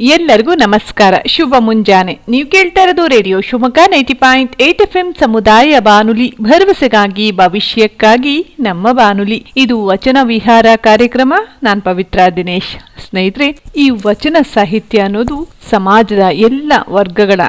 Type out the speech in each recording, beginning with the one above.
ಎಲ್ಲರಿಗೂ ನಮಸ್ಕಾರ. ಶುಭ ಮುಂಜಾನೆ. ನೀವು ಕೇಳ್ತಾ ಇರೋದು radio Shivamogga ninety point eight F M ಸಮುದಾಯ ಬಾನುಲಿ. ಭರವಸೆಗಾಗಿ, ಭವಿಷ್ಯಕ್ಕಾಗಿ ನಮ್ಮ ಬಾನುಲಿ. ಇದು ವಚನ ವಿಹಾರ ಕಾರ್ಯಕ್ರಮ. ನಾನ್ ಪವಿತ್ರ ದಿನೇಶ್. ಸ್ನೇಹಿತರೆ, ಈ ವಚನ ಸಾಹಿತ್ಯ ಅನ್ನೋದು ಸಮಾಜದ ಎಲ್ಲ ವರ್ಗಗಳ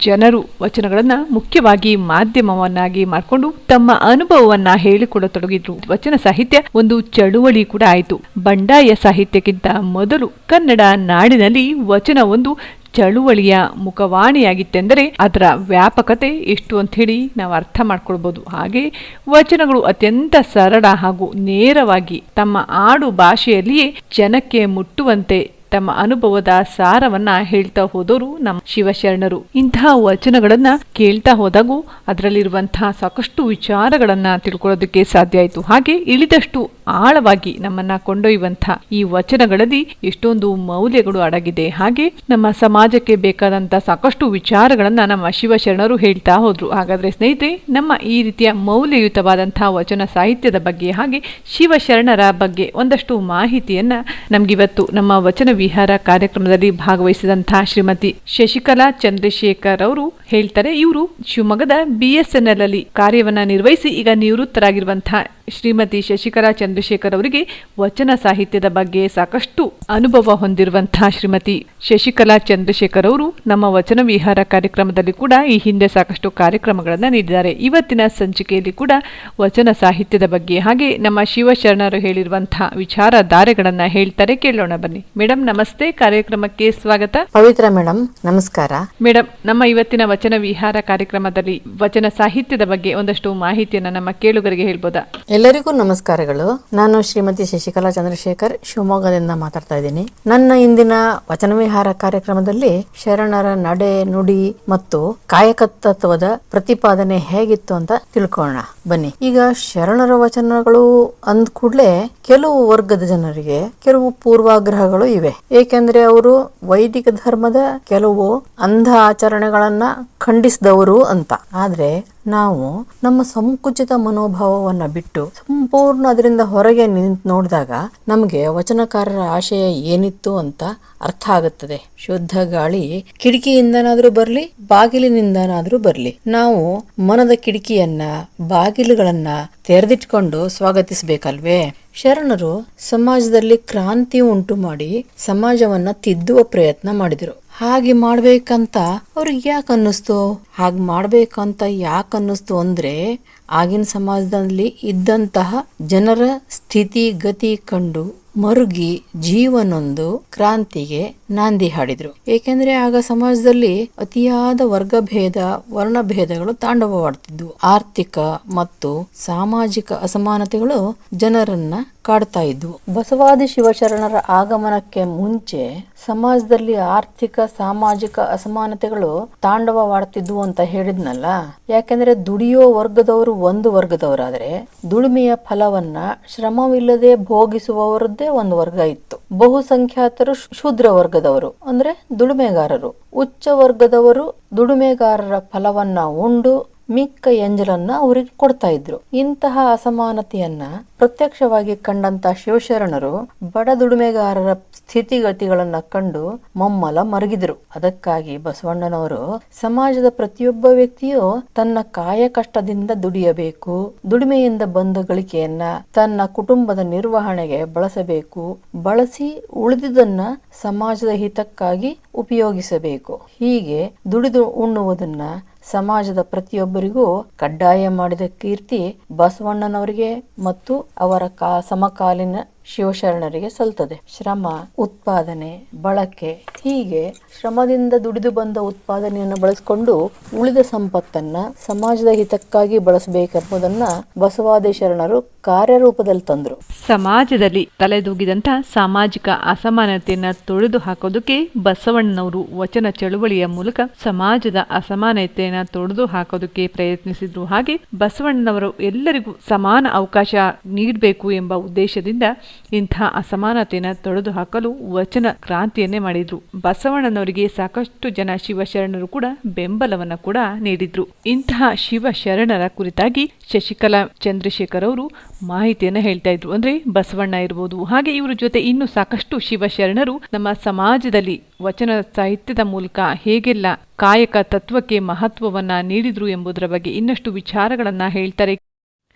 ಜನರು ವಚನಗಳನ್ನು ಮುಖ್ಯವಾಗಿ ಮಾಧ್ಯಮವನ್ನಾಗಿ ಮಾಡಿಕೊಂಡು ತಮ್ಮ ಅನುಭವವನ್ನ ಹೇಳಿಕೊಡತೊಡಗಿದ್ರು. ವಚನ ಸಾಹಿತ್ಯ ಒಂದು ಚಳುವಳಿ ಕೂಡ ಆಯಿತು. ಬಂಡಾಯ ಸಾಹಿತ್ಯಕ್ಕಿಂತ ಮೊದಲು ಕನ್ನಡ ನಾಡಿನಲ್ಲಿ ವಚನ ಒಂದು ಚಳುವಳಿಯ ಮುಖವಾಣಿಯಾಗಿತ್ತೆಂದರೆ ಅದರ ವ್ಯಾಪಕತೆ ಎಷ್ಟು ಅಂತ ಹೇಳಿ ನಾವು ಅರ್ಥ ಮಾಡ್ಕೊಳ್ಬೋದು. ಹಾಗೆ ವಚನಗಳು ಅತ್ಯಂತ ಸರಳ ಹಾಗೂ ನೇರವಾಗಿ ತಮ್ಮ ಆಡು ಭಾಷೆಯಲ್ಲಿಯೇ ಜನಕ್ಕೆ ಮುಟ್ಟುವಂತೆ ತಮ್ಮ ಅನುಭವದ ಸಾರವನ್ನ ಹೇಳ್ತಾ ಹೋದವರು ನಮ್ಮ ಶಿವಶರಣರು. ಇಂತಹ ವಚನಗಳನ್ನ ಕೇಳ್ತಾ ಹೋದಾಗೂ ಅದರಲ್ಲಿರುವಂತಹ ಸಾಕಷ್ಟು ವಿಚಾರಗಳನ್ನ ತಿಳ್ಕೊಳ್ಳೋದಕ್ಕೆ ಸಾಧ್ಯ ಆಯಿತು. ಹಾಗೆ ಇಳಿದಷ್ಟು ಆಳವಾಗಿ ನಮ್ಮನ್ನ ಕೊಂಡೊಯ್ಯುವಂತಹ ಈ ವಚನಗಳಲ್ಲಿ ಎಷ್ಟೊಂದು ಮೌಲ್ಯಗಳು ಅಡಗಿದೆ. ಹಾಗೆ ನಮ್ಮ ಸಮಾಜಕ್ಕೆ ಬೇಕಾದಂತ ಸಾಕಷ್ಟು ವಿಚಾರಗಳನ್ನ ನಮ್ಮ ಶಿವಶರಣರು ಹೇಳ್ತಾ ಹೋದ್ರು. ಹಾಗಾದ್ರೆ ಸ್ನೇಹಿತರೆ, ನಮ್ಮ ಈ ರೀತಿಯ ಮೌಲ್ಯಯುತವಾದಂತಹ ವಚನ ಸಾಹಿತ್ಯದ ಬಗ್ಗೆ ಹಾಗೆ ಶಿವಶರಣರ ಬಗ್ಗೆ ಒಂದಷ್ಟು ಮಾಹಿತಿಯನ್ನ ನಮ್ಗಿವತ್ತು ನಮ್ಮ ವಚನ ವಿಹಾರ ಕಾರ್ಯಕ್ರಮದಲ್ಲಿ ಭಾಗವಹಿಸಿದಂತಹ ಶ್ರೀಮತಿ ಶಶಿಕಲಾ ಚಂದ್ರಶೇಖರ್ ಅವರು ಹೇಳ್ತಾರೆ. ಇವರು ಶಿವಮೊಗ್ಗದ ಬಿ ಎಸ್ ಎನ್ ಎಲ್ ಅಲ್ಲಿ ಕಾರ್ಯವನ್ನ ನಿರ್ವಹಿಸಿ ಈಗ ನಿವೃತ್ತರಾಗಿರುವಂತಹ ಶ್ರೀಮತಿ ಶಶಿಕರ ಚಂದ್ರಶೇಖರ್ ಅವರಿಗೆ ವಚನ ಸಾಹಿತ್ಯದ ಬಗ್ಗೆ ಸಾಕಷ್ಟು ಅನುಭವ ಹೊಂದಿರುವಂತಹ ಶ್ರೀಮತಿ ಶಶಿಕಲಾ ಚಂದ್ರಶೇಖರ್ ಅವರು ನಮ್ಮ ವಚನ ವಿಹಾರ ಕಾರ್ಯಕ್ರಮದಲ್ಲಿ ಕೂಡ ಈ ಹಿಂದೆ ಸಾಕಷ್ಟು ಕಾರ್ಯಕ್ರಮಗಳನ್ನು ನೀಡಿದ್ದಾರೆ. ಇವತ್ತಿನ ಸಂಚಿಕೆಯಲ್ಲಿ ಕೂಡ ವಚನ ಸಾಹಿತ್ಯದ ಬಗ್ಗೆ ಹಾಗೆ ನಮ್ಮ ಶಿವಶರಣರು ಹೇಳಿರುವಂತಹ ವಿಚಾರಧಾರೆಗಳನ್ನ ಹೇಳ್ತಾರೆ. ಕೇಳೋಣ ಬನ್ನಿ. ಮೇಡಮ್ ನಮಸ್ತೆ. ಕಾರ್ಯಕ್ರಮಕ್ಕೆ ಸ್ವಾಗತ. ಪವಿತ್ರ ಮೇಡಮ್ ನಮಸ್ಕಾರ. ಮೇಡಮ್ ನಮ್ಮ ಇವತ್ತಿನ ವಚನ ವಿಹಾರ ಕಾರ್ಯಕ್ರಮದಲ್ಲಿ ವಚನ ಸಾಹಿತ್ಯದ ಬಗ್ಗೆ ಒಂದಷ್ಟು ಮಾಹಿತಿಯನ್ನ ನಮ್ಮ ಕೇಳುಗರಿಗೆ ಹೇಳ್ಬೋದಾ? ಎಲ್ಲರಿಗೂ ನಮಸ್ಕಾರಗಳು. ನಾನು ಶ್ರೀಮತಿ ಶಶಿಕಲಾ ಚಂದ್ರಶೇಖರ್ ಶಿವಮೊಗ್ಗದಿಂದ ಮಾತಾಡ್ತಾ ಇದ್ದೀನಿ. ನನ್ನ ಇಂದಿನ ವಚನವಿಹಾರ ಕಾರ್ಯಕ್ರಮದಲ್ಲಿ ಶರಣರ ನಡೆ ನುಡಿ ಮತ್ತು ಕಾಯಕತತ್ವದ ಪ್ರತಿಪಾದನೆ ಹೇಗಿತ್ತು ಅಂತ ತಿಳ್ಕೊಳ್ಳೋಣ. ಬನ್ನಿ. ಈಗ ಶರಣರ ವಚನಗಳು ಅಂದ ಕೂಡಲೇ ಕೆಲವು ವರ್ಗದ ಜನರಿಗೆ ಕೆಲವು ಪೂರ್ವಾಗ್ರಹಗಳು ಇವೆ. ಏಕೆಂದ್ರೆ ಅವರು ವೈದಿಕ ಧರ್ಮದ ಕೆಲವು ಅಂಧ ಆಚರಣೆಗಳನ್ನ ಖಂಡಿಸಿದವರು ಅಂತ. ಆದ್ರೆ ನಾವು ನಮ್ಮ ಸಂಕುಚಿತ ಮನೋಭಾವವನ್ನ ಬಿಟ್ಟು ಸಂಪೂರ್ಣ ಅದರಿಂದ ಹೊರಗೆ ನಿಂತು ನೋಡಿದಾಗ ನಮಗೆ ವಚನಕಾರರ ಆಶಯ ಏನಿತ್ತು ಅಂತ ಅರ್ಥ ಆಗುತ್ತದೆ. ಶುದ್ಧ ಗಾಳಿ ಕಿಟಕಿಯಿಂದನಾದ್ರೂ ಬರ್ಲಿ, ಬಾಗಿಲಿನಿಂದನಾದ್ರೂ ಬರ್ಲಿ. ನಾವು ಮನದ ಕಿಟಕಿಯನ್ನ, ಬಾಗಿಲುಗಳನ್ನ ತೆರೆದಿಟ್ಕೊಂಡು ಸ್ವಾಗತಿಸಬೇಕಲ್ವೇ? ಶರಣರು ಸಮಾಜದಲ್ಲಿ ಕ್ರಾಂತಿ ಉಂಟು ಮಾಡಿ ಸಮಾಜವನ್ನ ತಿದ್ದುವ ಪ್ರಯತ್ನ ಮಾಡಿದರು. ಹಾಗೆ ಮಾಡ್ಬೇಕಂತ ಅವ್ರಿಗೆ ಯಾಕೆ ಅನ್ನಿಸ್ತು? ಹಾಗೆ ಮಾಡ್ಬೇಕಂತ ಯಾಕೆ ಅನ್ನಿಸ್ತು ಅಂದ್ರೆ ಆಗಿನ ಸಮಾಜದಲ್ಲಿ ಇದ್ದಂತಹ ಜನರ ಸ್ಥಿತಿ, ಗತಿ ಕಂಡು ಮರುಗಿ ಜೀವನೊಂದು ಕ್ರಾಂತಿಗೆ ನಾಂದಿ ಹಾಡಿದ್ರು. ಏಕೆಂದ್ರೆ ಆಗ ಸಮಾಜದಲ್ಲಿ ಅತಿಯಾದ ವರ್ಗಭೇದ, ವರ್ಣಭೇದಗಳು ತಾಂಡವವಾಡ್ತಿದ್ವು. ಆರ್ಥಿಕ ಮತ್ತು ಸಾಮಾಜಿಕ ಅಸಮಾನತೆಗಳು ಜನರನ್ನ ಕಾಡ್ತಾ ಇದ್ವು. ಬಸವಾದಿ ಶಿವಶರಣರ ಆಗಮನಕ್ಕೆ ಮುಂಚೆ ಸಮಾಜದಲ್ಲಿ ಆರ್ಥಿಕ, ಸಾಮಾಜಿಕ ಅಸಮಾನತೆಗಳು ತಾಂಡವವಾಡ್ತಿದ್ವು ಅಂತ ಹೇಳಿದ್ನಲ್ಲ. ಯಾಕೆಂದ್ರೆ ದುಡಿಯೋ ವರ್ಗದವರು ಒಂದು ವರ್ಗದವರಾದ್ರೆ ದುಡಿಮೆಯ ಫಲವನ್ನ ಶ್ರಮವಿಲ್ಲದೆ ಭೋಗಿಸುವವರದ್ದೇ ಒಂದು ವರ್ಗ ಇತ್ತು. ಬಹುಸಂಖ್ಯಾತರು ಶೂದ್ರ ವರ್ಗದವರು, ಅಂದ್ರೆ ದುಡಿಮೆಗಾರರು. ಉಚ್ಚ ವರ್ಗದವರು ದುಡಿಮೆಗಾರರ ಫಲವನ್ನ ಉಂಡು ಮಿಕ್ಕ ಎಂಜಲನ್ನ ಅವ್ರಿಗೆ ಕೊಡ್ತಾ ಇದ್ರು. ಇಂತಹ ಅಸಮಾನತೆಯನ್ನ ಪ್ರತ್ಯಕ್ಷವಾಗಿ ಕಂಡಂತ ಶಿವಶರಣರು ಬಡ ದುಡಿಮೆಗಾರರ ಸ್ಥಿತಿಗತಿಗಳನ್ನ ಕಂಡು ಮಮ್ಮಲ ಮರಗಿದ್ರು. ಅದಕ್ಕಾಗಿ ಬಸವಣ್ಣನವರು ಸಮಾಜದ ಪ್ರತಿಯೊಬ್ಬ ವ್ಯಕ್ತಿಯು ತನ್ನ ಕಾಯ ಕಷ್ಟದಿಂದ ದುಡಿಯಬೇಕು, ದುಡಿಮೆಯಿಂದ ಬಂದ ಗಳಿಕೆಯನ್ನ ತನ್ನ ಕುಟುಂಬದ ನಿರ್ವಹಣೆಗೆ ಬಳಸಬೇಕು, ಬಳಸಿ ಉಳಿದುದನ್ನ ಸಮಾಜದ ಹಿತಕ್ಕಾಗಿ ಉಪಯೋಗಿಸಬೇಕು. ಹೀಗೆ ದುಡಿದು ಉಣ್ಣುವುದನ್ನ ಸಮಾಜದ ಪ್ರತಿಯೊಬ್ಬರಿಗೂ ಕಡ್ಡಾಯ ಮಾಡಿದ ಕೀರ್ತಿ ಬಸವಣ್ಣನವರಿಗೆ ಮತ್ತು ಅವರ ಕಾ ಸಮಕಾಲೀನ ಶಿವಶರಣರಿಗೆ ಸಲ್ತದೆ ಶ್ರಮ, ಉತ್ಪಾದನೆ, ಬಳಕೆ ಹೀಗೆ ಶ್ರಮದಿಂದ ದುಡಿದು ಬಂದ ಉತ್ಪಾದನೆಯನ್ನು ಬಳಸಿಕೊಂಡು ಉಳಿದ ಸಂಪತ್ತನ್ನ ಸಮಾಜದ ಹಿತಕ್ಕಾಗಿ ಬಳಸಬೇಕೆಂಬುದನ್ನ ಬಸವಾದಿ ಶರಣರು ಕಾರ್ಯರೂಪದಲ್ಲಿ ತಂದ್ರು. ಸಮಾಜದಲ್ಲಿ ತಲೆದೂಗಿದಂತ ಸಾಮಾಜಿಕ ಅಸಮಾನತೆಯನ್ನ ತೊಳೆದು ಹಾಕೋದಕ್ಕೆ ಬಸವಣ್ಣನವರು ವಚನ ಚಳುವಳಿಯ ಮೂಲಕ ಸಮಾಜದ ಅಸಮಾನತೆಯನ್ನ ತೊಡೆದು ಹಾಕೋದಕ್ಕೆ ಪ್ರಯತ್ನಿಸಿದ್ರು ಹಾಗೆ ಬಸವಣ್ಣನವರು ಎಲ್ಲರಿಗೂ ಸಮಾನ ಅವಕಾಶ ನೀಡಬೇಕು ಎಂಬ ಉದ್ದೇಶದಿಂದ ಇಂತಹ ಅಸಮಾನತೆಯನ್ನು ತೊಡೆದು ಹಾಕಲು ವಚನ ಕ್ರಾಂತಿಯನ್ನೇ ಮಾಡಿದ್ರು. ಬಸವಣ್ಣನವರಿಗೆ ಸಾಕಷ್ಟು ಜನ ಶಿವಶರಣರು ಕೂಡ ಬೆಂಬಲವನ್ನ ಕೂಡ ನೀಡಿದ್ರು. ಇಂತಹ ಶಿವಶರಣರ ಕುರಿತಾಗಿ ಶಶಿಕಲಾ ಚಂದ್ರಶೇಖರ್ ಅವರು ಮಾಹಿತಿಯನ್ನ ಹೇಳ್ತಾ ಇದ್ರು. ಅಂದ್ರೆ ಬಸವಣ್ಣ ಇರ್ಬೋದು. ಹಾಗೆ ಇವರ ಜೊತೆ ಇನ್ನು ಸಾಕಷ್ಟು ಶಿವಶರಣರು ನಮ್ಮ ಸಮಾಜದಲ್ಲಿ ವಚನ ಸಾಹಿತ್ಯದ ಮೂಲಕ ಹೇಗೆಲ್ಲ ಕಾಯಕ ತತ್ವಕ್ಕೆ ಮಹತ್ವವನ್ನ ನೀಡಿದ್ರು ಎಂಬುದರ ಬಗ್ಗೆ ಇನ್ನಷ್ಟು ವಿಚಾರಗಳನ್ನ ಹೇಳ್ತಾರೆ.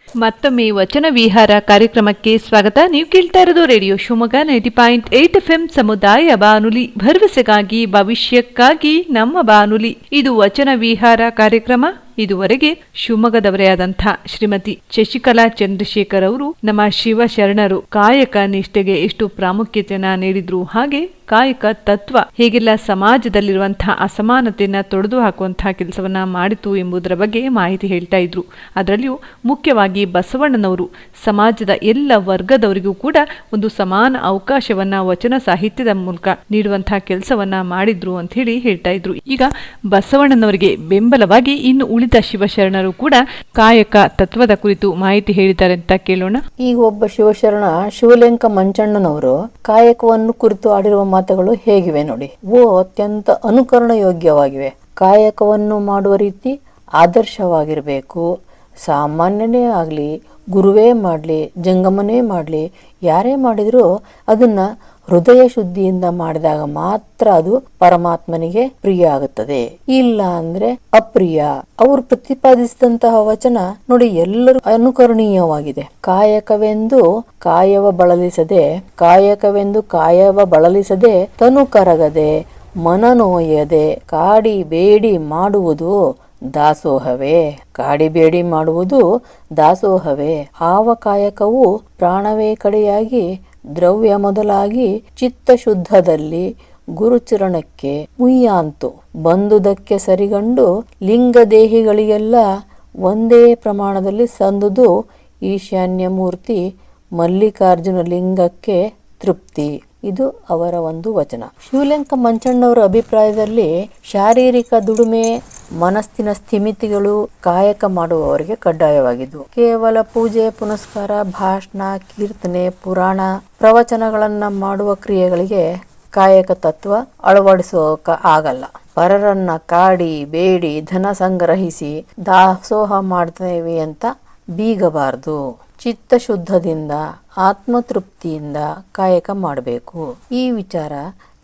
ಮತ್ತೊಮ್ಮೆ ವಚನ ವಿಹಾರ ಕಾರ್ಯಕ್ರಮಕ್ಕೆ ಸ್ವಾಗತ. ನೀವು ಕೇಳ್ತಾ ಇರೋದು radio Shivamogga ninety point eight F M ಸಮುದಾಯ ಬಾನುಲಿ ಭರವಸೆಗಾಗಿ, ಭವಿಷ್ಯಕ್ಕಾಗಿ ನಮ್ಮ ಬಾನುಲಿ. ಇದು ವಚನ ವಿಹಾರ ಕಾರ್ಯಕ್ರಮ. ಇದುವರೆಗೆ ಶಿವಮೊಗ್ಗದವರೇ ಆದಂಥ ಶ್ರೀಮತಿ ಶಶಿಕಲಾ ಚಂದ್ರಶೇಖರ್ ಅವರು ನಮ್ಮ ಶಿವಶರಣರು ಕಾಯಕ ನಿಷ್ಠೆಗೆ ಎಷ್ಟು ಪ್ರಾಮುಖ್ಯತೆಯನ್ನ ನೀಡಿದ್ರು ಹಾಗೆ ಕಾಯಕ ತತ್ವ ಹೇಗೆಲ್ಲ ಸಮಾಜದಲ್ಲಿರುವಂತಹ ಅಸಮಾನತೆಯನ್ನ ತೊಡೆದು ಹಾಕುವಂತಹ ಕೆಲಸವನ್ನ ಮಾಡಿತು ಎಂಬುದರ ಬಗ್ಗೆ ಮಾಹಿತಿ ಹೇಳ್ತಾ ಇದ್ರು. ಅದರಲ್ಲಿಯೂ ಮುಖ್ಯವಾಗಿ ಬಸವಣ್ಣನವರು ಸಮಾಜದ ಎಲ್ಲ ವರ್ಗದವರಿಗೂ ಕೂಡ ಒಂದು ಸಮಾನ ಅವಕಾಶವನ್ನ, ವಚನ ಸಾಹಿತ್ಯದ ಮೂಲಕ ನೀಡುವಂತಹ ಕೆಲಸವನ್ನ ಮಾಡಿದ್ರು ಅಂತ ಹೇಳಿ ಹೇಳ್ತಾ ಇದ್ರು. ಈಗ ಬಸವಣ್ಣನವರಿಗೆ ಬೆಂಬಲವಾಗಿ ಇನ್ನು ಉಳಿದ ಶಿವಶರಣರು ಕೂಡ ಕಾಯಕ ತತ್ವದ ಕುರಿತು ಮಾಹಿತಿ ಹೇಳಿದ್ದಾರೆ ಅಂತ ಕೇಳೋಣ. ಈಗ ಒಬ್ಬ ಶಿವಶರಣ ಶಿವಲಿಂಗ ಮಂಚಣ್ಣನವರು ಕಾಯಕವನ್ನು ಕುರಿತು ಆಡಿರುವ ಮಾತುಗಳು ಹೇಗಿವೆ ನೋಡಿ. ಓ, ಅತ್ಯಂತ ಅನುಕರಣ ಯೋಗ್ಯವಾಗಿವೆ ಕಾಯಕವನ್ನು ಮಾಡುವ ರೀತಿ ಆದರ್ಶವಾಗಿರಬೇಕು. ಸಾಮಾನ್ಯನೇ ಆಗಲಿ, ಗುರುವೇ ಮಾಡಲಿ, ಜಂಗಮನೇ ಮಾಡಲಿ, ಯಾರೇ ಮಾಡಿದರೂ ಅದನ್ನ ಹೃದಯ ಶುದ್ಧಿಯಿಂದ ಮಾಡಿದಾಗ ಮಾತ್ರ ಅದು ಪರಮಾತ್ಮನಿಗೆ ಪ್ರಿಯ ಆಗುತ್ತದೆ ಇಲ್ಲ ಅಂದ್ರೆ ಅಪ್ರಿಯ. ಅವರು ಪ್ರತಿಪಾದಿಸಿದಂತಹ ವಚನ ನೋಡಿ ಎಲ್ಲರೂ ಅನುಕರಣೀಯವಾಗಿದೆ. ಕಾಯಕವೆಂದು ಕಾಯವ ಬಳಲಿಸದೆ, ಕಾಯಕವೆಂದು ಕಾಯವ ಬಳಲಿಸದೆ ತನು ಕರಗದೆ ಮನನೋಯದೆ ಕಾಡಿ ಬೇಡಿ ಮಾಡುವುದು ದಾಸೋಹವೇ. ಕಾಡಿಬೇಡಿ ಮಾಡುವುದು ದಾಸೋಹವೇ. ಆವ ಕಾಯಕವು ಪ್ರಾಣವೇ ಕಡೆಯಾಗಿ ದ್ರವ್ಯ ಮೊದಲಾಗಿ ಚಿತ್ತ ಶುದ್ಧದಲ್ಲಿ ಗುರುಚರಣಕ್ಕೆ ಮುಯ್ಯಾಂತು. ಬಂದುದಕ್ಕೆ ಸರಿಗಂಡು ಲಿಂಗದೇಹಿಗಳಿಗೆಲ್ಲ ಒಂದೇ ಪ್ರಮಾಣದಲ್ಲಿ ಸಂದುದು ಈಶಾನ್ಯ ಮೂರ್ತಿ ಮಲ್ಲಿಕಾರ್ಜುನ ಲಿಂಗಕ್ಕೆ ತೃಪ್ತಿ. ಇದು ಅವರ ಒಂದು ವಚನ. ಶಿವಲಿಂಗ ಮಂಚಣ್ಣವರ ಅಭಿಪ್ರಾಯದಲ್ಲಿ ಶಾರೀರಿಕ ದುಡಿಮೆ, ಮನಸ್ಸಿನ ಸ್ಥಿಮಿತಿಗಳು ಕಾಯಕ ಮಾಡುವವರಿಗೆ ಕಡ್ಡಾಯವಾಗಿದ್ವು ಕೇವಲ ಪೂಜೆ, ಪುನಸ್ಕಾರ, ಭಾಷಣ, ಕೀರ್ತನೆ, ಪುರಾಣ, ಪ್ರವಚನಗಳನ್ನ ಮಾಡುವ ಕ್ರಿಯೆಗಳಿಗೆ ಕಾಯಕ ತತ್ವ ಅಳವಡಿಸೋಕ ಆಗಲ್ಲ. ಪರರನ್ನ ಕಾಡಿ, ಬೇಡಿ, ಧನ ಸಂಗ್ರಹಿಸಿ ದಾಸೋಹ ಮಾಡ್ತೇವೆ ಅಂತ ಬೀಗಬಾರ್ದು. ಚಿತ್ತ ಶುದ್ಧದಿಂದ ಆತ್ಮತೃಪ್ತಿಯಿಂದ ಕಾಯಕ ಮಾಡಬೇಕು. ಈ ವಿಚಾರ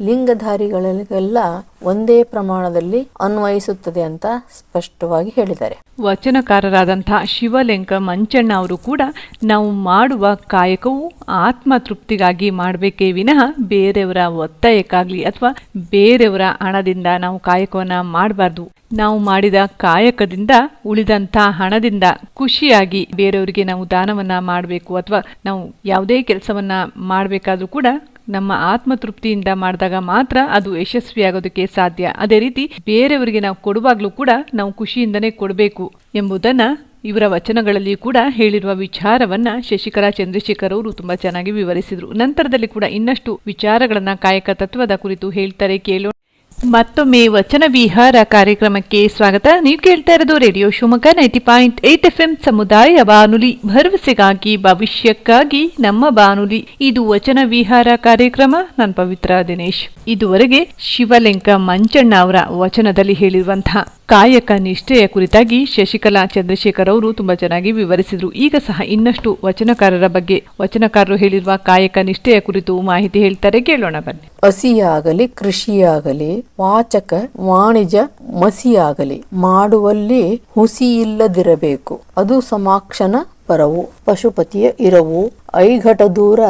ಲಿಂಗಧಾರಿಗಳಿಗೆಲ್ಲ ಒಂದೇ ಪ್ರಮಾಣದಲ್ಲಿ ಅನ್ವಯಿಸುತ್ತದೆ ಅಂತ ಸ್ಪಷ್ಟವಾಗಿ ಹೇಳಿದ್ದಾರೆ. ವಚನಕಾರರಾದಂತಹ ಶಿವಲಿಂಗ ಮಂಚಣ್ಣ ಅವರು ಕೂಡ ನಾವು ಮಾಡುವ ಕಾಯಕವು ಆತ್ಮ ತೃಪ್ತಿಗಾಗಿ ಮಾಡಬೇಕೇ ವಿನಃ ಬೇರೆಯವರ ಒತ್ತಾಯಕ್ಕಾಗಲಿ ಅಥವಾ ಬೇರೆಯವರ ಹಣದಿಂದ ನಾವು ಕಾಯಕವನ್ನು ಮಾಡಬಾರ್ದು. ನಾವು ಮಾಡಿದ ಕಾಯಕದಿಂದ ಉಳಿದಂಥ ಹಣದಿಂದ ಖುಷಿಯಾಗಿ ಬೇರೆಯವರಿಗೆ ನಾವು ದಾನವನ್ನ ಮಾಡಬೇಕು ಅಥವಾ ನಾವು ಯಾವುದೇ ಕೆಲಸವನ್ನ ಮಾಡಬೇಕಾದ್ರೂ ಕೂಡ ನಮ್ಮ ಆತ್ಮತೃಪ್ತಿಯಿಂದ ಮಾಡಿದಾಗ ಮಾತ್ರ ಅದು ಯಶಸ್ವಿಯಾಗೋದಕ್ಕೆ ಸಾಧ್ಯ. ಅದೇ ರೀತಿ ಬೇರೆಯವರಿಗೆ ನಾವು ಕೊಡುವಾಗ್ಲೂ ಕೂಡ ನಾವು ಖುಷಿಯಿಂದನೇ ಕೊಡಬೇಕು ಎಂಬುದನ್ನ ಇವರ ವಚನಗಳಲ್ಲಿ ಕೂಡ ಹೇಳಿರುವ ವಿಚಾರವನ್ನ ಶಶಿಕರ ಚಂದ್ರಶೇಖರ್ ಅವರು ತುಂಬಾ ಚೆನ್ನಾಗಿ ವಿವರಿಸಿದ್ರು. ನಂತರದಲ್ಲಿ ಕೂಡ ಇನ್ನಷ್ಟು ವಿಚಾರಗಳನ್ನ ಕಾಯಕ ತತ್ವದ ಕುರಿತು ಹೇಳ್ತಾರೆ ಕೇಳೋಣ ಮತ್ತೊಮ್ಮೆ ವಚನ ವಿಹಾರ ಕಾರ್ಯಕ್ರಮಕ್ಕೆ ಸ್ವಾಗತ. ನೀವು ಕೇಳ್ತಾ ಇರೋದು radio Shivamogga ninety point eight F M ಸಮುದಾಯ ಬಾನುಲಿ. ಭರವಸೆಗಾಗಿ, ಭವಿಷ್ಯಕ್ಕಾಗಿ ನಮ್ಮ ಬಾನುಲಿ. ಇದು ವಚನ ವಿಹಾರ ಕಾರ್ಯಕ್ರಮ. ನಾನು ಪವಿತ್ರ ದಿನೇಶ್. ಇದುವರೆಗೆ ಶಿವಲಿಂಗ ಮಂಚಣ್ಣ ಅವರ ವಚನದಲ್ಲಿ ಹೇಳಿರುವಂತಹ ಕಾಯಕ ನಿಷ್ಠೆಯ ಕುರಿತಾಗಿ ಶಶಿಕಲಾ ಚಂದ್ರಶೇಖರ್ ಅವರು ತುಂಬಾ ಚೆನ್ನಾಗಿ ವಿವರಿಸಿದರು. ಈಗ ಸಹ ಇನ್ನಷ್ಟು ವಚನಕಾರರ ಬಗ್ಗೆ ವಚನಕಾರರು ಹೇಳಿರುವ ಕಾಯಕ ನಿಷ್ಠೆಯ ಕುರಿತು ಮಾಹಿತಿ ಹೇಳ್ತಾರೆ. ಕೇಳೋಣ ಬನ್ನಿ. ಹಸಿಯಾಗಲಿ, ಕೃಷಿಯಾಗಲಿ, ವಾಚಕ, ವಾಣಿಜ್ಯ, ಮಸಿಯಾಗಲಿ ಮಾಡುವಲ್ಲಿ ಹುಸಿ ಇಲ್ಲದಿರಬೇಕು ಅದು ಸಮಾಕ್ಷನ ಪರವು, ಪಶುಪತಿಯ ಇರವು. ಐಘಟ ದೂರ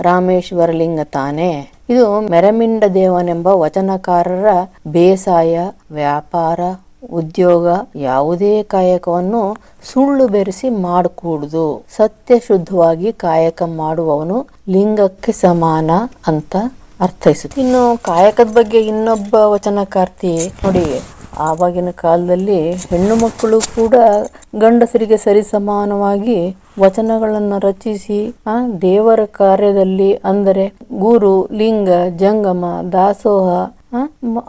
ರಾಮೇಶ್ವರ ಲಿಂಗ ತಾನೇ. ಇದು ಮೆರಮಿಂಡ ದೇವನೆಂಬ ವಚನಕಾರರ ಬೇಸಾಯ, ವ್ಯಾಪಾರ ಉದ್ಯೋಗ ಯಾವುದೇ ಕಾಯಕವನ್ನು ಸುಳ್ಳು ಬೆರೆಸಿ ಮಾಡಕೂಡುದು. ಸತ್ಯ ಶುದ್ಧವಾಗಿ ಕಾಯಕ ಮಾಡುವವನು ಲಿಂಗಕ್ಕೆ ಸಮಾನ ಅಂತ ಅರ್ಥೈಸುತ್ತೆ. ಇನ್ನು ಕಾಯಕದ ಬಗ್ಗೆ ಇನ್ನೊಬ್ಬ ವಚನಕಾರ್ತಿ ನೋಡಿ, ಆವಾಗಿನ ಕಾಲದಲ್ಲಿ ಹೆಣ್ಣು ಮಕ್ಕಳು ಕೂಡ ಗಂಡಸರಿಗೆ ಸರಿ ಸಮಾನವಾಗಿ ವಚನಗಳನ್ನು ರಚಿಸಿ, ಆ, ದೇವರ ಕಾರ್ಯದಲ್ಲಿ ಅಂದರೆ ಗುರು, ಲಿಂಗ, ಜಂಗಮ, ದಾಸೋಹ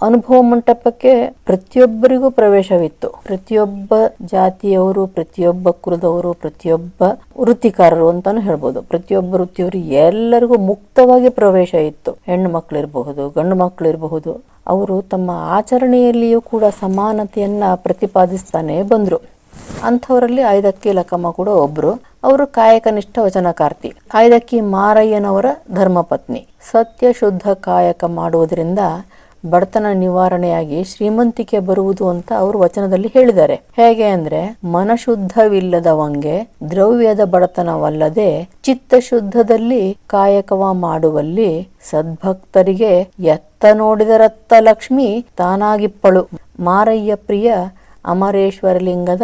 ಅನುಭವ ಮಂಟಪಕ್ಕೆ ಪ್ರತಿಯೊಬ್ಬರಿಗೂ ಪ್ರವೇಶವಿತ್ತು. ಪ್ರತಿಯೊಬ್ಬ ಜಾತಿಯವರು, ಪ್ರತಿಯೊಬ್ಬ ಕುಲದವರು, ಪ್ರತಿಯೊಬ್ಬ ವೃತ್ತಿಕಾರರು ಅಂತಾನು ಹೇಳ್ಬೋದು. ಪ್ರತಿಯೊಬ್ಬ ವೃತ್ತಿಯವರು ಎಲ್ಲರಿಗೂ ಮುಕ್ತವಾಗಿ ಪ್ರವೇಶ ಇತ್ತು. ಹೆಣ್ಣು ಮಕ್ಕಳಿರಬಹುದು, ಗಂಡು ಮಕ್ಕಳಿರಬಹುದು. ಅವರು ತಮ್ಮ ಆಚರಣೆಯಲ್ಲಿಯೂ ಕೂಡ ಸಮಾನತೆಯನ್ನ ಪ್ರತಿಪಾದಿಸ್ತಾನೆ ಬಂದರು. ಅಂಥವರಲ್ಲಿ ಆಯ್ದಕ್ಕಿ ಲಕ್ಕಮ್ಮ ಕೂಡ ಒಬ್ರು. ಅವರು ಕಾಯಕನಿಷ್ಠ ವಚನಕಾರ್ತಿ. ಆಯ್ದಕ್ಕಿ ಮಾರಯ್ಯನವರ ಧರ್ಮಪತ್ನಿ. ಸತ್ಯ ಶುದ್ಧ ಕಾಯಕ ಮಾಡುವುದರಿಂದ ಬಡತನ ನಿವಾರಣೆಯಾಗಿ ಶ್ರೀಮಂತಿಕೆ ಬರುವುದು ಅಂತ ಅವರು ವಚನದಲ್ಲಿ ಹೇಳಿದ್ದಾರೆ. ಹೇಗೆ ಅಂದ್ರೆ ಮನಶುದ್ಧವಿಲ್ಲದವಂಗೆ ದ್ರವ್ಯದ ಬಡತನವಲ್ಲದೆ ಚಿತ್ತಶುದ್ಧದಲ್ಲಿ ಕಾಯಕವ ಮಾಡುವಲ್ಲಿ ಸದ್ಭಕ್ತರಿಗೆ ಎತ್ತ ನೋಡಿದರತ್ತ ಲಕ್ಷ್ಮಿ ತಾನಾಗಿಪ್ಪಳು. ಮಾರಯ್ಯ ಪ್ರಿಯ ಅಮರೇಶ್ವರಲಿಂಗದ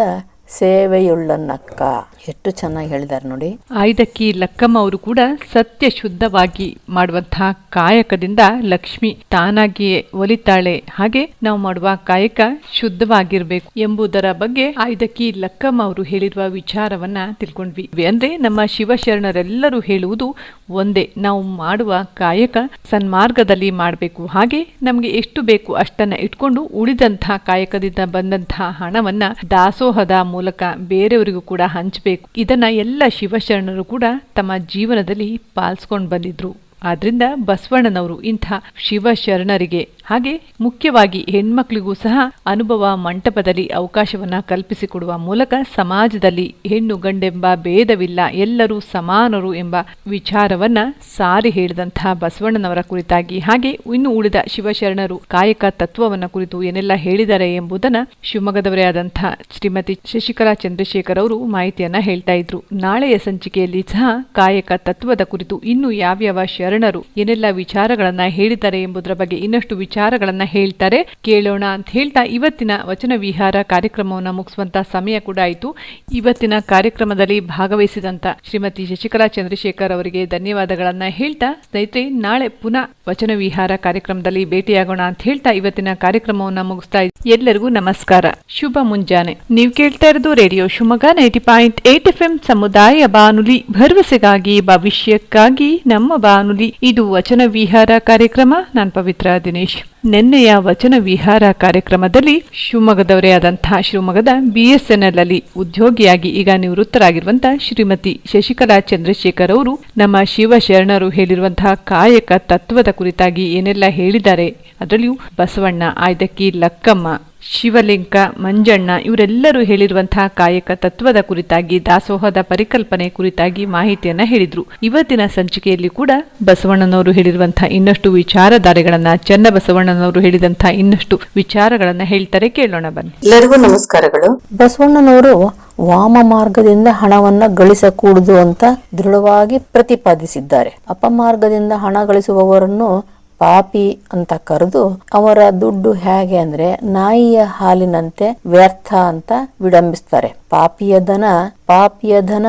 ಸೇವೆಯುಳ್ಳನ್ನಕ್ಕ ಎಷ್ಟು ಚೆನ್ನಾಗಿ ಹೇಳಿದ್ದಾರೆ ನೋಡಿ. ಆಯ್ದಕ್ಕಿ ಲಕ್ಕಮ್ಮ ಅವರು ಕೂಡ ಸತ್ಯ ಶುದ್ಧವಾಗಿ ಮಾಡುವಂತಹ ಕಾಯಕದಿಂದ ಲಕ್ಷ್ಮಿ ತಾನಾಗಿಯೇ ಒಲಿತಾಳೆ. ಹಾಗೆ ನಾವು ಮಾಡುವ ಕಾಯಕ ಶುದ್ಧವಾಗಿರ್ಬೇಕು ಎಂಬುದರ ಬಗ್ಗೆ ಆಯ್ದಕ್ಕಿ ಲಕ್ಕಮ್ಮ ಅವರು ಹೇಳಿರುವ ವಿಚಾರವನ್ನ ತಿಳ್ಕೊಂಡ್ವಿ. ಅಂದ್ರೆ ನಮ್ಮ ಶಿವಶರಣರೆಲ್ಲರೂ ಹೇಳುವುದು ಒಂದೇ. ನಾವು ಮಾಡುವ ಕಾಯಕ ಸನ್ಮಾರ್ಗದಲ್ಲಿ ಮಾಡಬೇಕು. ಹಾಗೆ ನಮಗೆ ಎಷ್ಟು ಬೇಕು ಅಷ್ಟನ್ನ ಇಟ್ಕೊಂಡು ಉಳಿದಂತಹ ಕಾಯಕದಿಂದ ಬಂದಂತಹ ಹಣವನ್ನ ದಾಸೋಹದ ಮೂಲಕ ಬೇರೆಯವರಿಗೂ ಕೂಡ ಹಂಚಬೇಕು. ಇದನ್ನ ಎಲ್ಲ ಶಿವಶರಣರು ಕೂಡ ತಮ್ಮ ಜೀವನದಲ್ಲಿ ಪಾಲಿಸ್ಕೊಂಡು ಬಂದಿದ್ರು. ಆದ್ರಿಂದ ಬಸವಣ್ಣನವರು ಇಂಥ ಶಿವಶರಣರಿಗೆ, ಹಾಗೆ ಮುಖ್ಯವಾಗಿ ಹೆಣ್ಮಕ್ಳಿಗೂ ಸಹ ಅನುಭವ ಮಂಟಪದಲ್ಲಿ ಅವಕಾಶವನ್ನ ಕಲ್ಪಿಸಿಕೊಡುವ ಮೂಲಕ ಸಮಾಜದಲ್ಲಿ ಹೆಣ್ಣು ಗಂಡೆಂಬ ಭೇದವಿಲ್ಲ, ಎಲ್ಲರೂ ಸಮಾನರು ಎಂಬ ವಿಚಾರವನ್ನ ಸಾರಿ ಹೇಳಿದಂತಹ ಬಸವಣ್ಣನವರ ಕುರಿತಾಗಿ, ಹಾಗೆ ಇನ್ನು ಉಳಿದ ಶಿವಶರಣರು ಕಾಯಕ ತತ್ವವನ್ನ ಕುರಿತು ಏನೆಲ್ಲ ಹೇಳಿದ್ದಾರೆ ಎಂಬುದನ್ನ ಶಿವಮೊಗ್ಗದವರೇ ಆದಂತಹ ಶ್ರೀಮತಿ ಶಶಿಕಲಾ ಚಂದ್ರಶೇಖರ್ ಅವರು ಮಾಹಿತಿಯನ್ನ ಹೇಳ್ತಾ ಇದ್ರು. ನಾಳೆಯ ಸಂಚಿಕೆಯಲ್ಲಿ ಸಹ ಕಾಯಕ ತತ್ವದ ಕುರಿತು ಇನ್ನು ಯಾವ್ಯಾವ ಶರಣರು ಏನೆಲ್ಲ ವಿಚಾರಗಳನ್ನ ಹೇಳಿದ್ದಾರೆ ಎಂಬುದರ ಬಗ್ಗೆ ಇನ್ನಷ್ಟು ವಿಚಾರಗಳನ್ನ ಹೇಳ್ತಾರೆ. ಕೇಳೋಣ ಅಂತ ಹೇಳ್ತಾ ಇವತ್ತಿನ ವಚನ ವಿಹಾರ ಕಾರ್ಯಕ್ರಮವನ್ನು ಮುಗಿಸುವಂತ ಸಮಯ ಕೂಡ ಆಯಿತು. ಇವತ್ತಿನ ಕಾರ್ಯಕ್ರಮದಲ್ಲಿ ಭಾಗವಹಿಸಿದಂತ ಶ್ರೀಮತಿ ಶಶಿಕಲಾ ಚಂದ್ರಶೇಖರ್ ಅವರಿಗೆ ಧನ್ಯವಾದಗಳನ್ನ ಹೇಳ್ತಾ, ಸ್ನೇಹಿತರೆ, ನಾಳೆ ಪುನಃ ವಚನ ವಿಹಾರ ಕಾರ್ಯಕ್ರಮದಲ್ಲಿ ಭೇಟಿಯಾಗೋಣ ಅಂತ ಹೇಳ್ತಾ ಇವತ್ತಿನ ಕಾರ್ಯಕ್ರಮವನ್ನ ಮುಗಿಸ್ತಾ. ಎಲ್ಲರಿಗೂ ನಮಸ್ಕಾರ. ಶುಭ ಮುಂಜಾನೆ. ನೀವು ಕೇಳ್ತಾ ಇರೋದು radio Shivamogga ninety point eight F ಸಮುದಾಯ ಬಾನುಲಿ ಭರವಸೆಗಾಗಿ, ಭವಿಷ್ಯಕ್ಕಾಗಿ, ನಮ್ಮ ಬಾನುಲಿ ಇದು ವಚನ ವಿಹಾರ ಕಾರ್ಯಕ್ರಮ. ನಾನು ಪವಿತ್ರ ದಿನೇಶ್. ನಿನ್ನೆಯ ವಚನ ವಿಹಾರ ಕಾರ್ಯಕ್ರಮದಲ್ಲಿ ಶಿವಮೊಗ್ಗದವರೇ ಆದಂತಹ ಶಿವಮೊಗ್ಗದ ಬಿಎಸ್ಎನ್ಎಲ್ ಅಲ್ಲಿ ಉದ್ಯೋಗಿಯಾಗಿ ಈಗ ನಿವೃತ್ತರಾಗಿರುವಂತಹ ಶ್ರೀಮತಿ ಶಶಿಕಲಾ ಚಂದ್ರಶೇಖರ್ ಅವರು ನಮ್ಮ ಶಿವಶರಣರು ಹೇಳಿರುವಂತಹ ಕಾಯಕ ತತ್ವದ ಕುರಿತಾಗಿ ಏನೆಲ್ಲ ಹೇಳಿದ್ದಾರೆ. ಅದರಲ್ಲಿಯೂ ಬಸವಣ್ಣ ಆಯ್ದಕ್ಕಿ ಲಕ್ಕಮ್ಮ ಶಿವಲಿಂಗ ಮಂಜಣ್ಣ ಇವರೆಲ್ಲರೂ ಹೇಳಿರುವಂತಹ ಕಾಯಕ ತತ್ವದ ಕುರಿತಾಗಿ ದಾಸೋಹದ ಪರಿಕಲ್ಪನೆ ಕುರಿತಾಗಿ ಮಾಹಿತಿಯನ್ನ ಹೇಳಿದ್ರು. ಇವತ್ತಿನ ಸಂಚಿಕೆಯಲ್ಲಿ ಕೂಡ ಬಸವಣ್ಣನವರು ಹೇಳಿರುವಂತಹ ಇನ್ನಷ್ಟು ವಿಚಾರಧಾರೆಗಳನ್ನ ಚನ್ನ ಬಸವಣ್ಣನವರು ಹೇಳಿದಂತಹ ಇನ್ನಷ್ಟು ವಿಚಾರಗಳನ್ನ ಹೇಳ್ತಾರೆ. ಕೇಳೋಣ ಬನ್ನಿ. ಎಲ್ಲರಿಗೂ ನಮಸ್ಕಾರಗಳು. ಬಸವಣ್ಣನವರು ವಾಮ ಮಾರ್ಗದಿಂದ ಹಣವನ್ನ ಗಳಿಸಕೂಡದು ಅಂತ ದೃಢವಾಗಿ ಪ್ರತಿಪಾದಿಸಿದ್ದಾರೆ. ಅಪಮಾರ್ಗದಿಂದ ಹಣ ಗಳಿಸುವವರನ್ನು ಪಾಪಿ ಅಂತ ಕರೆದು ಅವರ ದುಡ್ಡು ಹೇಗೆ ಅಂದ್ರೆ ನಾಯಿಯ ಹಾಲಿನಂತೆ ವ್ಯರ್ಥ ಅಂತ ವಿಡಂಬಿಸ್ತಾರೆ. ಪಾಪಿಯ ಧನ ಪಾಪಿಯ ಧನ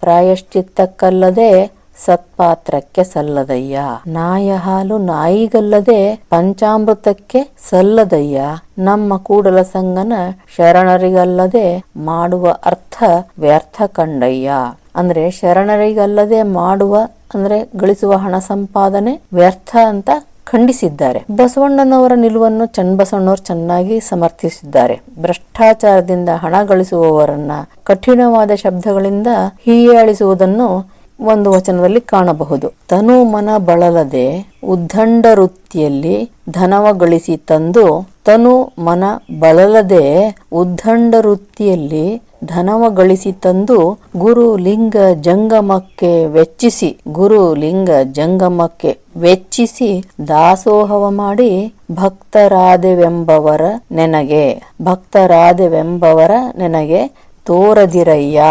ಪ್ರಾಯಶ್ಚಿತ್ತಕ್ಕಲ್ಲದೆ ಸತ್ಪಾತ್ರಕ್ಕೆ ಸಲ್ಲದಯ್ಯ. ನಾಯ ಹಾಲು ನಾಯಿಗಲ್ಲದೆ ಪಂಚಾಮೃತಕ್ಕೆ ಸಲ್ಲದಯ್ಯ. ನಮ್ಮ ಕೂಡಲ ಸಂಗನ ಶರಣರಿಗಲ್ಲದೆ ಮಾಡುವ ಅರ್ಥ ವ್ಯರ್ಥ ಕಂಡಯ್ಯ. ಅಂದ್ರೆ ಶರಣರಿಗಲ್ಲದೆ ಮಾಡುವ, ಅಂದ್ರೆ ಗಳಿಸುವ ಹಣ ಸಂಪಾದನೆ ವ್ಯರ್ಥ ಅಂತ ಖಂಡಿಸಿದ್ದಾರೆ. ಬಸವಣ್ಣನವರ ನಿಲುವನ್ನು ಚನ್ನಬಸವಣ್ಣವರು ಚೆನ್ನಾಗಿ ಸಮರ್ಥಿಸಿದ್ದಾರೆ. ಭ್ರಷ್ಟಾಚಾರದಿಂದ ಹಣ ಗಳಿಸುವವರನ್ನ ಕಠಿಣವಾದ ಶಬ್ದಗಳಿಂದ ಹೀಯಾಳಿಸುವುದನ್ನು ಒಂದು ವಚನದಲ್ಲಿ ಕಾಣಬಹುದು. ತನು ಮನ ಬಳಲದೆ ಉದ್ದಂಡ ವೃತ್ತಿಯಲ್ಲಿ ಧನವ ಗಳಿಸಿ ತಂದು, ತನು ಮನ ಬಳಲದೆ ಉದ್ದಂಡ ವೃತ್ತಿಯಲ್ಲಿ ಧನವ ಗಳಿಸಿ ತಂದು ಗುರು ಲಿಂಗ ಜಂಗಮಕ್ಕೆ ವೆಚ್ಚಿಸಿ ಗುರು ಲಿಂಗ ಜಂಗಮಕ್ಕೆ ವೆಚ್ಚಿಸಿ ದಾಸೋಹವ ಮಾಡಿ ಭಕ್ತರಾದೆವೆಂಬವರ ನೆನಗೆ ಭಕ್ತರಾದೆವೆಂಬವರ ನೆನಗೆ ತೋರದಿರಯ್ಯ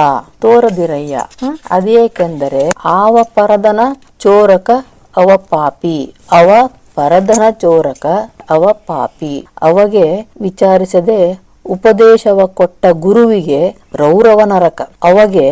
ತೋರದಿರಯ್ಯ? ಅದೇಕೆಂದರೆ ಆವ ಪರದನ ಚೋರಕ ಅವ ಪಾಪಿ, ಅವ ಪರಧನ ಚೋರಕ ಅವ ಪಾಪಿ ಅವಗೆ ವಿಚಾರಿಸದೆ ಉಪದೇಶವ ಕೊಟ್ಟ ಗುರುವಿಗೆ ರೌರವ ನರಕ. ಅವಗೆ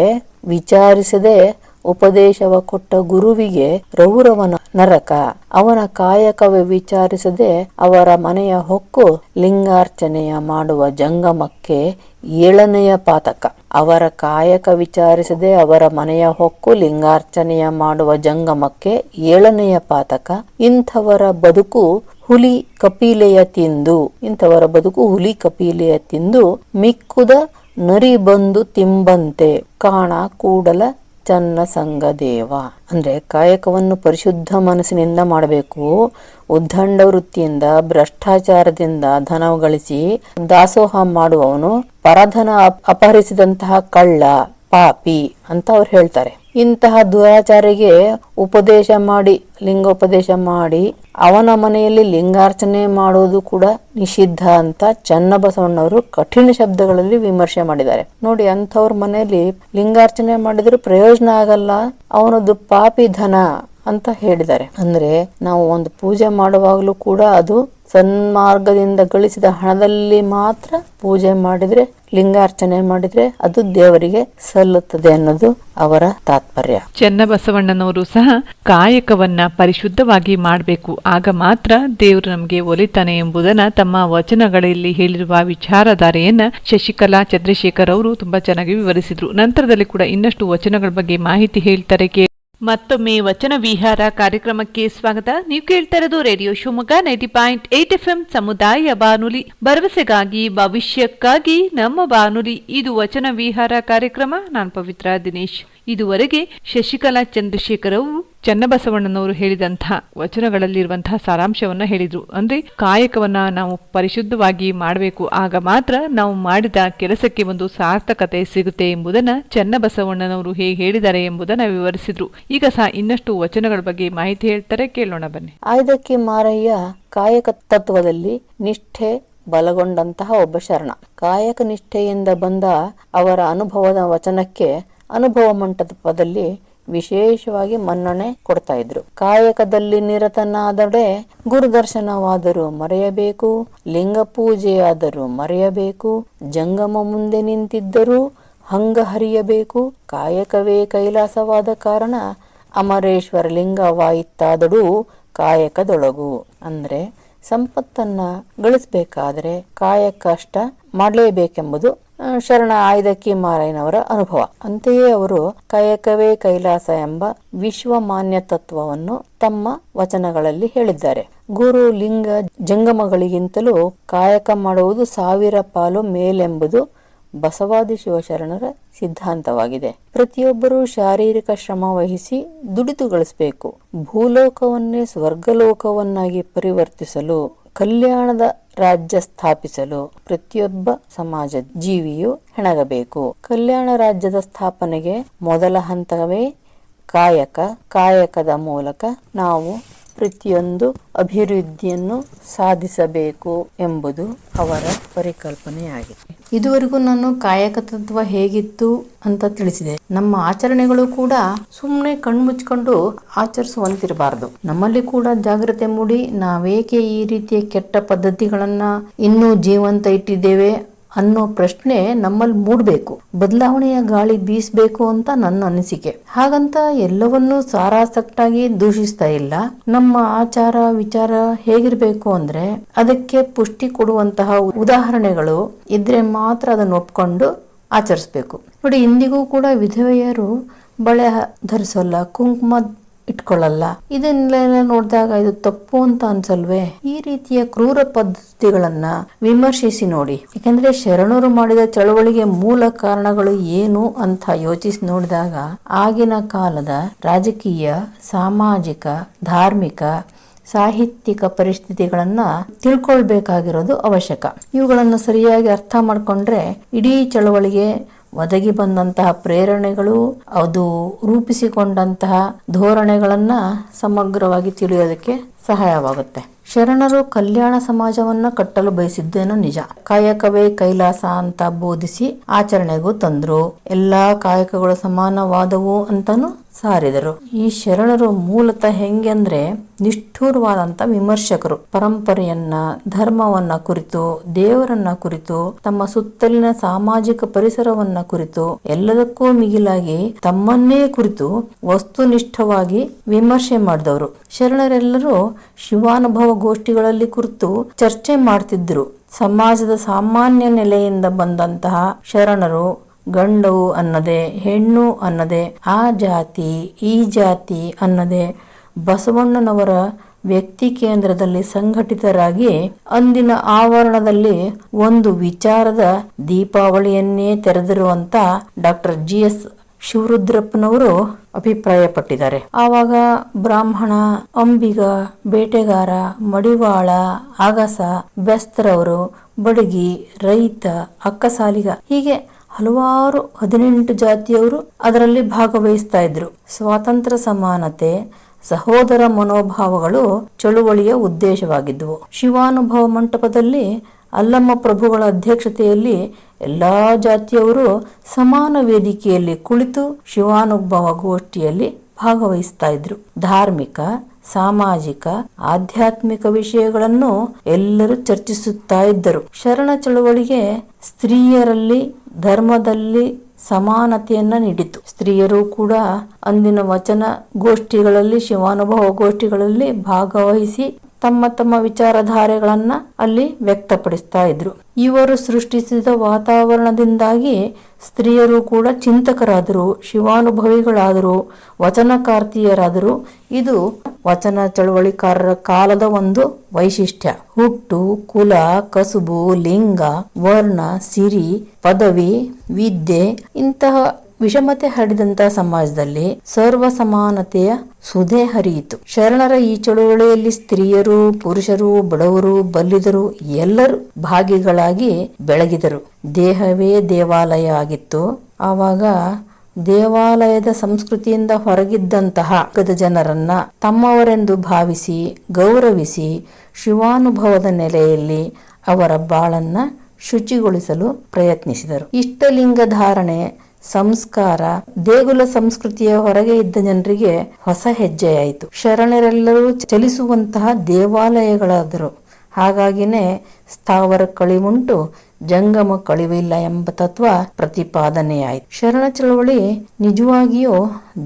ವಿಚಾರಿಸದೆ ಉಪದೇಶವ ಕೊಟ್ಟ ಗುರುವಿಗೆ ರೌರವನ ನರಕ. ಅವನ ಕಾಯಕವೇ ವಿಚಾರಿಸದೆ ಅವರ ಮನೆಯ ಹೊಕ್ಕು ಲಿಂಗಾರ್ಚನೆಯ ಮಾಡುವ ಜಂಗಮಕ್ಕೆ ಏಳನೆಯ ಪಾತಕ. ಅವರ ಕಾಯಕ ವಿಚಾರಿಸದೆ ಅವರ ಮನೆಯ ಹೊಕ್ಕು ಲಿಂಗಾರ್ಚನೆಯ ಮಾಡುವ ಜಂಗಮಕ್ಕೆ ಏಳನೆಯ ಪಾತಕ. ಇಂಥವರ ಬದುಕು ಹುಲಿ ಕಪಿಲೆಯ ತಿಂದು. ಇಂಥವರ ಬದುಕು ಹುಲಿ ಕಪೀಲೆಯ ತಿಂದು ಮಿಕ್ಕುದ ನರಿ ಬಂದು ತಿಂಬಂತೆ. ಕಾಣ ಕೂಡಲ ಚನ್ನ ಸಂಘ ದೇವ. ಅಂದ್ರೆ ಕಾಯಕವನ್ನು ಪರಿಶುದ್ಧ ಮನಸ್ಸಿನಿಂದ ಮಾಡಬೇಕು. ಉದ್ದಂಡ ವೃತ್ತಿಯಿಂದ, ಭ್ರಷ್ಟಾಚಾರದಿಂದ ಧನ ಗಳಿಸಿ ದಾಸೋಹ ಮಾಡುವವನು ಪರಧನ ಅಪ- ಅಪಹರಿಸಿದಂತಹ ಕಳ್ಳ. ಪಾಪಿ ಅಂತ ಅವ್ರು ಹೇಳ್ತಾರೆ. ಇಂತಹ ದುರಾಚಾರಿಗೆ ಉಪದೇಶ ಮಾಡಿ, ಲಿಂಗೋಪದೇಶ ಮಾಡಿ, ಅವನ ಮನೆಯಲ್ಲಿ ಲಿಂಗಾರ್ಚನೆ ಮಾಡೋದು ಕೂಡ ನಿಷಿದ್ಧ ಅಂತ ಚನ್ನಬಸವಣ್ಣವರು ಕಠಿಣ ಶಬ್ದಗಳಲ್ಲಿ ವಿಮರ್ಶೆ ಮಾಡಿದ್ದಾರೆ. ನೋಡಿ, ಅಂಥವ್ರ ಮನೆಯಲ್ಲಿ ಲಿಂಗಾರ್ಚನೆ ಮಾಡಿದ್ರೆ ಪ್ರಯೋಜನ ಆಗಲ್ಲ, ಅವನದು ಪಾಪಿ ಧನ ಅಂತ ಹೇಳಿದ್ದಾರೆ. ಅಂದ್ರೆ ನಾವು ಒಂದು ಪೂಜೆ ಮಾಡುವಾಗಲೂ ಕೂಡ ಅದು ಸನ್ಮಾರ್ಗದಿಂದ ಗಳಿಸಿದ ಹಣದಲ್ಲಿ ಮಾತ್ರ ಪೂಜೆ ಮಾಡಿದ್ರೆ, ಲಿಂಗಾರ್ಚನೆ ಮಾಡಿದ್ರೆ ಅದು ದೇವರಿಗೆ ಸಲ್ಲುತ್ತದೆ ಅನ್ನೋದು ಅವರ ತಾತ್ಪರ್ಯ. ಚನ್ನಬಸವಣ್ಣನವರು ಸಹ ಕಾಯಕವನ್ನ ಪರಿಶುದ್ಧವಾಗಿ ಮಾಡಬೇಕು. ಆಗ ಮಾತ್ರ ದೇವರು ನಮಗೆ ಒಲಿತಾನೆ ಎಂಬುದನ್ನ ತಮ್ಮ ವಚನಗಳಲ್ಲಿ ಹೇಳಿರುವ ವಿಚಾರಧಾರೆಯನ್ನ ಶಶಿಕಲಾ ಚಂದ್ರಶೇಖರ್ ಅವರು ತುಂಬಾ ಚೆನ್ನಾಗಿ ವಿವರಿಸಿದ್ರು. ನಂತರದಲ್ಲಿ ಕೂಡ ಇನ್ನಷ್ಟು ವಚನಗಳ ಬಗ್ಗೆ ಮಾಹಿತಿ ಹೇಳ್ತಾರೆ ಕೇ ಮತ್ತೊಮ್ಮೆ ವಚನ ವಿಹಾರ ಕಾರ್ಯಕ್ರಮಕ್ಕೆ ಸ್ವಾಗತ. ನೀವು ಕೇಳ್ತಾ ಇರೋದು radio Shivamogga ninety point eight F M ಸಮುದಾಯ ಬಾನುಲಿ. ಭರವಸೆಗಾಗಿ, ಭವಿಷ್ಯಕ್ಕಾಗಿ ನಮ್ಮ ಬಾನುಲಿ. ಇದು ವಚನ ವಿಹಾರ ಕಾರ್ಯಕ್ರಮ. ನಾನು ಪವಿತ್ರ ದಿನೇಶ್. ಇದುವರೆಗೆ ಶಶಿಕಲಾ ಚಂದ್ರಶೇಖರ್ ಅವರು ಚನ್ನಬಸವಣ್ಣನವರು ಹೇಳಿದಂತಹ ವಚನಗಳಲ್ಲಿರುವಂತಹ ಸಾರಾಂಶವನ್ನ ಹೇಳಿದ್ರು. ಅಂದ್ರೆ ಕಾಯಕವನ್ನ ನಾವು ಪರಿಶುದ್ಧವಾಗಿ ಮಾಡಬೇಕು. ಆಗ ಮಾತ್ರ ನಾವು ಮಾಡಿದ ಕೆಲಸಕ್ಕೆ ಒಂದು ಸಾರ್ಥಕತೆ ಸಿಗುತ್ತೆ ಎಂಬುದನ್ನ ಚನ್ನಬಸವಣ್ಣನವರು ಹೇಗೆ ಹೇಳಿದ್ದಾರೆ ಎಂಬುದನ್ನ ವಿವರಿಸಿದ್ರು. ಈಗ ಸಹ ಇನ್ನಷ್ಟು ವಚನಗಳ ಬಗ್ಗೆ ಮಾಹಿತಿ ಹೇಳ್ತಾರೆ. ಕೇಳೋಣ ಬನ್ನಿ. ಆಯ್ದಕ್ಕೆ ಮಾರಯ್ಯ, ಕಾಯಕ ತತ್ವದಲ್ಲಿ ನಿಷ್ಠೆ ಬಲಗೊಂಡಂತಹ ಒಬ್ಬ ಶರಣ. ಕಾಯಕ ನಿಷ್ಠೆಯಿಂದ ಬಂದ ಅವರ ಅನುಭವದ ವಚನಕ್ಕೆ ಅನುಭವ ಮಂಟಪದಲ್ಲಿ ವಿಶೇಷವಾಗಿ ಮನ್ನಣೆ ಕೊಡ್ತಾ ಇದ್ರು. ಕಾಯಕದಲ್ಲಿ ನಿರತನಾದಡೆ ಗುರುದರ್ಶನವಾದರೂ ಮರೆಯಬೇಕು ಲಿಂಗ ಪೂಜೆಯಾದರೂ ಮರೆಯಬೇಕು, ಜಂಗಮ ಮುಂದೆ ನಿಂತಿದ್ದರೂ ಹಂಗ ಹರಿಯಬೇಕು ಕಾಯಕವೇ ಕೈಲಾಸವಾದ ಕಾರಣ ಅಮರೇಶ್ವರ ಲಿಂಗವಾಯಿತಾದಡೂ ಕಾಯಕದೊಳಗು. ಅಂದ್ರೆ ಸಂಪತ್ತನ್ನ ಗಳಿಸಬೇಕಾದ್ರೆ ಕಾಯಕಷ್ಟ ಮಾಡಲೇಬೇಕೆಂಬುದು ಶರಣ ಆಯ್ದಕ್ಕಿ ಮಾರಯ್ಯನವರ ಅನುಭವ. ಅಂತೆಯೇ ಅವರು ಕಾಯಕವೇ ಕೈಲಾಸ ಎಂಬ ವಿಶ್ವಮಾನ್ಯ ತತ್ವವನ್ನು ತಮ್ಮ ವಚನಗಳಲ್ಲಿ ಹೇಳಿದ್ದಾರೆ. ಗುರು ಲಿಂಗ ಜಂಗಮಗಳಿಗಿಂತಲೂ ಕಾಯಕ ಮಾಡುವುದು ಸಾವಿರ ಪಾಲು ಮೇಲೆಂಬುದು ಬಸವಾದಿ ಶಿವಶರಣರ ಸಿದ್ಧಾಂತವಾಗಿದೆ. ಪ್ರತಿಯೊಬ್ಬರೂ ಶಾರೀರಿಕ ಶ್ರಮ ವಹಿಸಿ ದುಡಿದು ಗಳಿಸಬೇಕು. ಭೂಲೋಕವನ್ನೇ ಸ್ವರ್ಗಲೋಕವನ್ನಾಗಿ ಪರಿವರ್ತಿಸಲು ಕಲ್ಯಾಣದ ರಾಜ್ಯ ಸ್ಥಾಪಿಸಲು ಪ್ರತಿಯೊಬ್ಬ ಸಮಾಜ ಜೀವಿಯು ಹೆಣಗಬೇಕು. ಕಲ್ಯಾಣ ರಾಜ್ಯದ ಸ್ಥಾಪನೆಗೆ ಮೊದಲ ಹಂತವೇ ಕಾಯಕ. ಕಾಯಕದ ಮೂಲಕ ನಾವು ಪ್ರತಿಯೊಂದು ಅಭಿವೃದ್ಧಿಯನ್ನು ಸಾಧಿಸಬೇಕು ಎಂಬುದು ಅವರ ಪರಿಕಲ್ಪನೆಯಾಗಿದೆ. ಇದುವರೆಗೂ ನಾನು ಕಾಯಕ ತತ್ವ ಹೇಗಿತ್ತು ಅಂತ ತಿಳಿಸಿದೆ. ನಮ್ಮ ಆಚರಣೆಗಳು ಕೂಡ ಸುಮ್ಮನೆ ಕಣ್ಮುಚ್ಕೊಂಡು ಆಚರಿಸುವಂತಿರಬಾರದು. ನಮ್ಮಲ್ಲಿ ಕೂಡ ಜಾಗ್ರತೆ ಮೂಡಿ ನಾವೇಕೆ ಈ ರೀತಿಯ ಕೆಟ್ಟ ಪದ್ಧತಿಗಳನ್ನ ಇನ್ನೂ ಜೀವಂತ ಇಟ್ಟಿದ್ದೇವೆ ಅನ್ನೋ ಪ್ರಶ್ನೆ ನಮ್ಮಲ್ಲಿ ಮೂಡಬೇಕು. ಬದಲಾವಣೆಯ ಗಾಳಿ ಬೀಸಬೇಕು ಅಂತ ನನ್ನ ಅನಿಸಿಕೆ. ಹಾಗಂತ ಎಲ್ಲವನ್ನೂ ಸಾರಾಸಕ್ಟಾಗಿ ದೂಷಿಸ್ತಾ ಇಲ್ಲ. ನಮ್ಮ ಆಚಾರ, ವಿಚಾರ ಹೇಗಿರ್ಬೇಕು ಅಂದ್ರೆ ಅದಕ್ಕೆ ಪುಷ್ಟಿ ಕೊಡುವಂತಹ ಉದಾಹರಣೆಗಳು ಇದ್ರೆ ಮಾತ್ರ ಅದನ್ನು ಒಪ್ಕೊಂಡು ಆಚರಿಸ್ಬೇಕು. ನೋಡಿ, ಇಂದಿಗೂ ಕೂಡ ವಿಧವೆಯರು ಬಳೆ ಧರಿಸಲ್ಲ, ಕುಂಕುಮ ಇಟ್ಕೊಳ್ಳಲ್ಲ. ಇದನ್ನೆಲ್ಲ ನೋಡಿದಾಗ ಇದು ತಪ್ಪು ಅಂತ ಅನ್ಸಲ್ವೇ? ಈ ರೀತಿಯ ಕ್ರೂರ ಪದ್ಧತಿಗಳನ್ನ ವಿಮರ್ಶಿಸಿ ನೋಡಿ. ಯಾಕಂದ್ರೆ ಶರಣರು ಮಾಡಿದ ಚಳವಳಿಗೆ ಮೂಲ ಕಾರಣಗಳು ಏನು ಅಂತ ಯೋಚಿಸಿ ನೋಡಿದಾಗ ಆಗಿನ ಕಾಲದ ರಾಜಕೀಯ, ಸಾಮಾಜಿಕ, ಧಾರ್ಮಿಕ, ಸಾಹಿತ್ಯಿಕ ಪರಿಸ್ಥಿತಿಗಳನ್ನ ತಿಳ್ಕೊಳ್ಬೇಕಾಗಿರೋದು ಅವಶ್ಯಕ. ಇವುಗಳನ್ನು ಸರಿಯಾಗಿ ಅರ್ಥ ಮಾಡಿಕೊಂಡ್ರೆ ಇಡೀ ಚಳವಳಿಗೆ ಒದಗಿ ಬಂದಂತಹ ಪ್ರೇರಣೆಗಳು, ಅದು ರೂಪಿಸಿಕೊಂಡಂತಹ ಧೋರಣೆಗಳನ್ನ ಸಮಗ್ರವಾಗಿ ತಿಳಿಯೋದಕ್ಕೆ ಸಹಾಯವಾಗುತ್ತೆ. ಶರಣರು ಕಲ್ಯಾಣ ಸಮಾಜವನ್ನ ಕಟ್ಟಲು ಬಯಸಿದ್ದೇನೋ ನಿಜ. ಕಾಯಕವೇ ಕೈಲಾಸ ಅಂತ ಬೋಧಿಸಿ ಆಚರಣೆಗೂ ತಂದ್ರು. ಎಲ್ಲಾ ಕಾಯಕಗಳು ಸಮಾನವಾದವು ಅಂತಾನು ಸಾರಿದರು. ಈ ಶರಣರು ಮೂಲತಃ ಹೆಂಗೆಂದ್ರೆ ನಿಷ್ಠುರವಾದಂತ ವಿಮರ್ಶಕರು. ಪರಂಪರೆಯನ್ನ, ಧರ್ಮವನ್ನ ಕುರಿತು, ದೇವರನ್ನ ಕುರಿತು, ತಮ್ಮ ಸುತ್ತಲಿನ ಸಾಮಾಜಿಕ ಪರಿಸರವನ್ನ ಕುರಿತು ಎಲ್ಲದಕ್ಕೂ ಮಿಗಿಲಾಗಿ ತಮ್ಮನ್ನೇ ಕುರಿತು ವಸ್ತುನಿಷ್ಠವಾಗಿ ವಿಮರ್ಶೆ ಮಾಡಿದವರು. ಶರಣರೆಲ್ಲರೂ ಶಿವಾನುಭವ ಗೋಷ್ಠಿಗಳಲ್ಲಿ ಕುರಿತು ಚರ್ಚೆ ಮಾಡ್ತಿದ್ರು. ಸಮಾಜದ ಸಾಮಾನ್ಯ ನೆಲೆಯಿಂದ ಬಂದಂತಹ ಶರಣರು ಗಂಡು ಅನ್ನದೆ, ಹೆಣ್ಣು ಅನ್ನದೆ, ಆ ಜಾತಿ, ಈ ಜಾತಿ ಅನ್ನದೆ. ಬಸವಣ್ಣನವರ ವ್ಯಕ್ತಿ ಕೇಂದ್ರದಲ್ಲಿ ಸಂಘಟಿತರಾಗಿ ಅಂದಿನ ಆವರಣದಲ್ಲಿ ಒಂದು ವಿಚಾರದ ದೀಪಾವಳಿಯನ್ನೇ ತೆರೆದಿರುವಂತ ಡಾಕ್ಟರ್ ಜಿ ಎಸ್ ಶಿವರುದ್ರಪ್ಪನವರು ಅಭಿಪ್ರಾಯಪಟ್ಟಿದ್ದಾರೆ. ಆವಾಗ ಬ್ರಾಹ್ಮಣ, ಅಂಬಿಗ, ಬೇಟೆಗಾರ, ಮಡಿವಾಳ, ಆಗಸ, ಬೆಸ್ತರವರು, ಬಡಗಿ, ರೈತ, ಅಕ್ಕಸಾಲಿಗ ಹೀಗೆ ಹಲವಾರು ಹದಿನೆಂಟು ಜಾತಿಯವರು ಅದರಲ್ಲಿ ಭಾಗವಹಿಸ್ತಾ ಇದ್ರು. ಸ್ವಾತಂತ್ರ್ಯ ಸಮಾನತೆ, ಸಹೋದರ ಮನೋಭಾವಗಳು ಚಳುವಳಿಯ ಉದ್ದೇಶವಾಗಿದ್ದವು ಶಿವಾನುಭವ ಮಂಟಪದಲ್ಲಿ ಅಲ್ಲಮ್ಮ ಪ್ರಭುಗಳ ಅಧ್ಯಕ್ಷತೆಯಲ್ಲಿ ಎಲ್ಲಾ ಜಾತಿಯವರು ಸಮಾನ ವೇದಿಕೆಯಲ್ಲಿ ಕುಳಿತು ಶಿವಾನುಭವ ಗೋಷ್ಠಿಯಲ್ಲಿ ಭಾಗವಹಿಸ್ತಾ ಇದ್ರು. ಧಾರ್ಮಿಕ ಸಾಮಾಜಿಕ, ಆಧ್ಯಾತ್ಮಿಕ ವಿಷಯಗಳನ್ನು ಎಲ್ಲರೂ ಚರ್ಚಿಸುತ್ತಾ ಇದ್ದರು. ಶರಣ ಚಳುವಳಿಗೆ ಸ್ತ್ರೀಯರಲ್ಲಿ, ಧರ್ಮದಲ್ಲಿ ಸಮಾನತೆಯನ್ನ ನೀಡಿತು. ಸ್ತ್ರೀಯರು ಕೂಡ ಅಂದಿನ ವಚನ ಗೋಷ್ಠಿಗಳಲ್ಲಿ, ಶಿವಾನುಭವ ಗೋಷ್ಠಿಗಳಲ್ಲಿ ಭಾಗವಹಿಸಿ ತಮ್ಮ ತಮ್ಮ ವಿಚಾರಧಾರೆಗಳನ್ನ ಅಲ್ಲಿ ವ್ಯಕ್ತಪಡಿಸ್ತಾ ಇದ್ರು. ಇವರು ಸೃಷ್ಟಿಸಿದ ವಾತಾವರಣದಿಂದಾಗಿ ಸ್ತ್ರೀಯರು ಕೂಡ ಚಿಂತಕರಾದರು, ಶಿವಾನುಭವಿಗಳಾದರು, ವಚನಕಾರ್ತಿಯರಾದರು. ಇದು ವಚನ ಚಳವಳಿಕಾರರ ಕಾಲದ ಒಂದು ವೈಶಿಷ್ಟ್ಯ. ಹುಟ್ಟು, ಕುಲ, ಕಸುಬು, ಲಿಂಗ, ವರ್ಣ, ಸಿರಿ, ಪದವಿ, ವಿದ್ಯೆ ಇಂತಹ ವಿಷಮತೆ ಹರಡಿದಂತಹ ಸಮಾಜದಲ್ಲಿ ಸರ್ವ ಸಮಾನತೆಯ ಸುಧೆ ಹರಿಯಿತು. ಶರಣರ ಈ ಚಳುವಳಿಯಲ್ಲಿ ಸ್ತ್ರೀಯರು, ಪುರುಷರು, ಬಡವರು, ಬಲ್ಲಿದರು, ಎಲ್ಲರೂ ಭಾಗಿಗಳಾಗಿ ಬೆಳಗಿದರು. ದೇಹವೇ ದೇವಾಲಯ ಆಗಿತ್ತು. ಆವಾಗ ದೇವಾಲಯದ ಸಂಸ್ಕೃತಿಯಿಂದ ಹೊರಗಿದ್ದಂತಹ ಜನರನ್ನ ತಮ್ಮವರೆಂದು ಭಾವಿಸಿ, ಗೌರವಿಸಿ, ಶಿವಾನುಭವದ ನೆಲೆಯಲ್ಲಿ ಅವರ ಬಾಳನ್ನ ಶುಚಿಗೊಳಿಸಲು ಪ್ರಯತ್ನಿಸಿದರು. ಇಷ್ಟಲಿಂಗ ಧಾರಣೆ ಸಂಸ್ಕಾರ. ದೇಗುಲ ಸಂಸ್ಕೃತಿಯ ಹೊರಗೆ ಇದ್ದ ಜನರಿಗೆ ಹೊಸ ಹೆಜ್ಜೆಯಾಯಿತು. ಶರಣರೆಲ್ಲರೂ ಚಲಿಸುವಂತಹ ದೇವಾಲಯಗಳಾದರು. ಹಾಗಾಗಿನೇ ಸ್ಥಾವರ ಕಳಿವುಂಟು, ಜಂಗಮ ಕಳಿವಿಲ್ಲ ಎಂಬ ತತ್ವ ಪ್ರತಿಪಾದನೆಯಾಯಿತು. ಶರಣ ಚಳುವಳಿ ನಿಜವಾಗಿಯೂ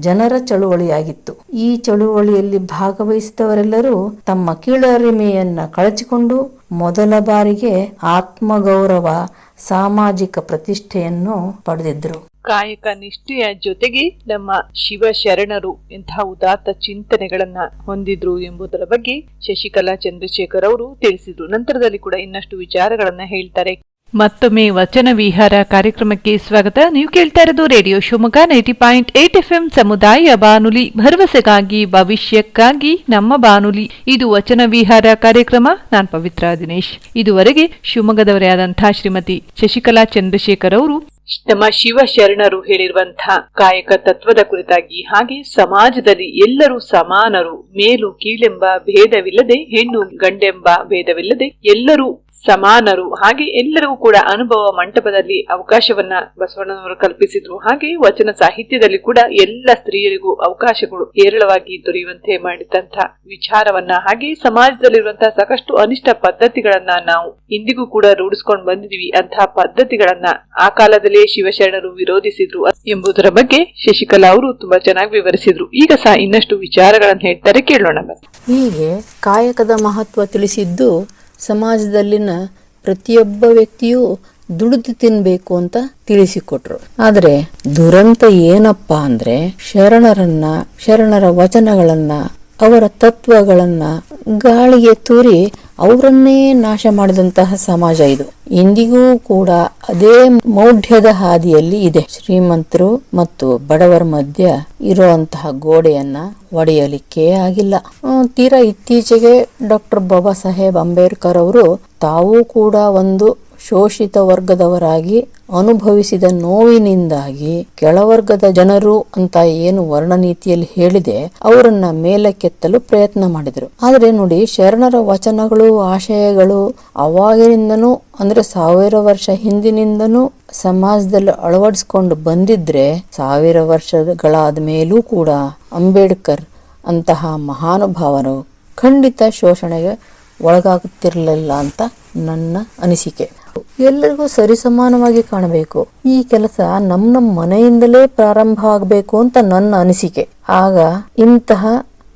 ಜನರ ಚಳುವಳಿಯಾಗಿತ್ತು. ಈ ಚಳುವಳಿಯಲ್ಲಿ ಭಾಗವಹಿಸಿದವರೆಲ್ಲರೂ ತಮ್ಮ ಕೀಳರಿಮೆಯನ್ನ ಕಳಚಿಕೊಂಡು ಮೊದಲ ಬಾರಿಗೆ ಆತ್ಮಗೌರವ, ಸಾಮಾಜಿಕ ಪ್ರತಿಷ್ಠೆಯನ್ನು ಪಡೆದಿದ್ರು ಕಾಯಕ ನಿಷ್ಠೆಯ ಜೊತೆಗೆ ನಮ್ಮ ಶಿವ ಶರಣರು ಇಂತಹ ಉದಾತ್ತ ಚಿಂತನೆಗಳನ್ನ ಹೊಂದಿದ್ರು ಎಂಬುದರ ಬಗ್ಗೆ ಶಶಿಕಲಾ ಚಂದ್ರಶೇಖರ್ ಅವರು ತಿಳಿಸಿದ್ರು. ನಂತರದಲ್ಲಿ ಕೂಡ ಇನ್ನಷ್ಟು ವಿಚಾರಗಳನ್ನ ಹೇಳ್ತಾರೆ. ಮತ್ತೊಮ್ಮೆ ವಚನ ವಿಹಾರ ಕಾರ್ಯಕ್ರಮಕ್ಕೆ ಸ್ವಾಗತ. ನೀವು ಕೇಳ್ತಾ ಇರೋದು radio Shivamogga ninety point eight F M ಸಮುದಾಯ ಬಾನುಲಿ. ಭರವಸೆಗಾಗಿ, ಭವಿಷ್ಯಕ್ಕಾಗಿ ನಮ್ಮ ಬಾನುಲಿ. ಇದು ವಚನ ವಿಹಾರ ಕಾರ್ಯಕ್ರಮ. ನಾನ್ ಪವಿತ್ರ ದಿನೇಶ್. ಇದುವರೆಗೆ ಶಿವಮೊಗ್ಗದವರೇ ಆದಂತಹ ಶ್ರೀಮತಿ ಶಶಿಕಲಾ ಚಂದ್ರಶೇಖರ್ ಅವರು ನಮ್ಮ ಶಿವ ಶರಣರು ಹೇಳಿರುವಂತಹ ಕಾಯಕ ತತ್ವದ ಕುರಿತಾಗಿ ಹಾಗೆ ಸಮಾಜದಲ್ಲಿ ಎಲ್ಲರೂ ಸಮಾನರು, ಮೇಲು ಕೀಳೆಂಬ ಭೇದವಿಲ್ಲದೆ, ಹೆಣ್ಣು ಗಂಡೆಂಬ ಭೇದವಿಲ್ಲದೆ ಎಲ್ಲರೂ ಸಮಾನರು. ಹಾಗೆ ಎಲ್ಲರಿಗೂ ಕೂಡ ಅನುಭವ ಮಂಟಪದಲ್ಲಿ ಅವಕಾಶವನ್ನ ಬಸವಣ್ಣನವರು ಕಲ್ಪಿಸಿದ್ರು. ಹಾಗೆ ವಚನ ಸಾಹಿತ್ಯದಲ್ಲಿ ಕೂಡ ಎಲ್ಲ ಸ್ತ್ರೀಯರಿಗೂ ಅವಕಾಶಗಳು ಹೇರಳವಾಗಿ ದೊರೆಯುವಂತೆ ಮಾಡಿದಂತಹ ವಿಚಾರವನ್ನ ಹಾಗೆ ಸಮಾಜದಲ್ಲಿರುವಂತಹ ಸಾಕಷ್ಟು ಅನಿಷ್ಟ ಪದ್ಧತಿಗಳನ್ನ ನಾವು ಇಂದಿಗೂ ಕೂಡ ರೂಢಿಸ್ಕೊಂಡು ಬಂದಿದೀವಿ ಅಂತಹ ಪದ್ಧತಿಗಳನ್ನ ಆ ಕಾಲದಲ್ಲೇ ಶಿವಶರಣರು ವಿರೋಧಿಸಿದ್ರು ಎಂಬುದರ ಬಗ್ಗೆ ಶಶಿಕಲಾ ಅವರು ತುಂಬಾ ಚೆನ್ನಾಗಿ ವಿವರಿಸಿದ್ರು. ಈಗ ಸಹ ಇನ್ನಷ್ಟು ವಿಚಾರಗಳನ್ನು ಹೇಳ್ತಾರೆ, ಕೇಳೋಣ ಹೀಗೆ ಕಾಯಕದ ಮಹತ್ವ ತಿಳಿಸಿದ್ದು ಸಮಾಜದಲ್ಲಿನ ಪ್ರತಿಯೊಬ್ಬ ವ್ಯಕ್ತಿಯೂ ದುಡಿದು ತಿನ್ಬೇಕು ಅಂತ ತಿಳಿಸಿಕೊಟ್ರು. ಆದ್ರೆ ದುರಂತ ಏನಪ್ಪ ಅಂದ್ರೆ ಶರಣರನ್ನ, ಶರಣರ ವಚನಗಳನ್ನ, ಅವರ ತತ್ವಗಳನ್ನ ಗಾಳಿಗೆ ತೂರಿ ಅವರನ್ನೇ ನಾಶ ಮಾಡಿದಂತಹ ಸಮಾಜ ಇದು. ಇಂದಿಗೂ ಕೂಡ ಅದೇ ಮೌಢ್ಯದ ಹಾದಿಯಲ್ಲಿ ಇದೆ. ಶ್ರೀಮಂತರು ಮತ್ತು ಬಡವರ ಮಧ್ಯ ಇರುವಂತಹ ಗೋಡೆಯನ್ನ ಒಡೆಯಲಿಕ್ಕೆ ಆಗಿಲ್ಲ. ತೀರಾ ಇತ್ತೀಚೆಗೆ ಡಾಕ್ಟರ್ ಬಾಬಾ ಸಾಹೇಬ್ ಅಂಬೇಡ್ಕರ್ ಅವರು ತಾವೂ ಕೂಡ ಒಂದು ಶೋಷಿತ ವರ್ಗದವರಾಗಿ ಅನುಭವಿಸಿದ ನೋವಿನಿಂದಾಗಿ ಕೆಳವರ್ಗದ ಜನರು ಅಂತ ಏನು ವರ್ಣನೀತಿಯಲ್ಲಿ ಹೇಳಿದೆ, ಅವರನ್ನ ಮೇಲಕ್ಕೆತ್ತಲು ಪ್ರಯತ್ನ ಮಾಡಿದರು. ಆದರೆ ನೋಡಿ, ಶರಣರ ವಚನಗಳು, ಆಶಯಗಳು ಅವಾಗಿನಿಂದನೂ, ಅಂದ್ರೆ ಸಾವಿರ ವರ್ಷ ಹಿಂದಿನಿಂದನೂ ಸಮಾಜದಲ್ಲಿ ಅಳವಡಿಸ್ಕೊಂಡು ಬಂದಿದ್ರೆ, ಸಾವಿರ ವರ್ಷಗಳಾದ ಮೇಲೂ ಕೂಡ ಅಂಬೇಡ್ಕರ್ ಅಂತಹ ಮಹಾನುಭಾವರು ಖಂಡಿತ ಶೋಷಣೆಗೆ ಒಳಗಾಗುತ್ತಿರಲಿಲ್ಲ ಅಂತ ನನ್ನ ಅನಿಸಿಕೆ. ಎಲ್ಲರಿಗೂ ಸರಿಸಮಾನವಾಗಿ ಕಾಣಬೇಕು. ಈ ಕೆಲಸ ನಮ್ಮ ನಮ್ಮ ಮನೆಯಿಂದಲೇ ಪ್ರಾರಂಭ ಆಗಬೇಕು ಅಂತ ನನ್ನ ಅನಿಸಿಕೆ. ಆಗ ಇಂತಹ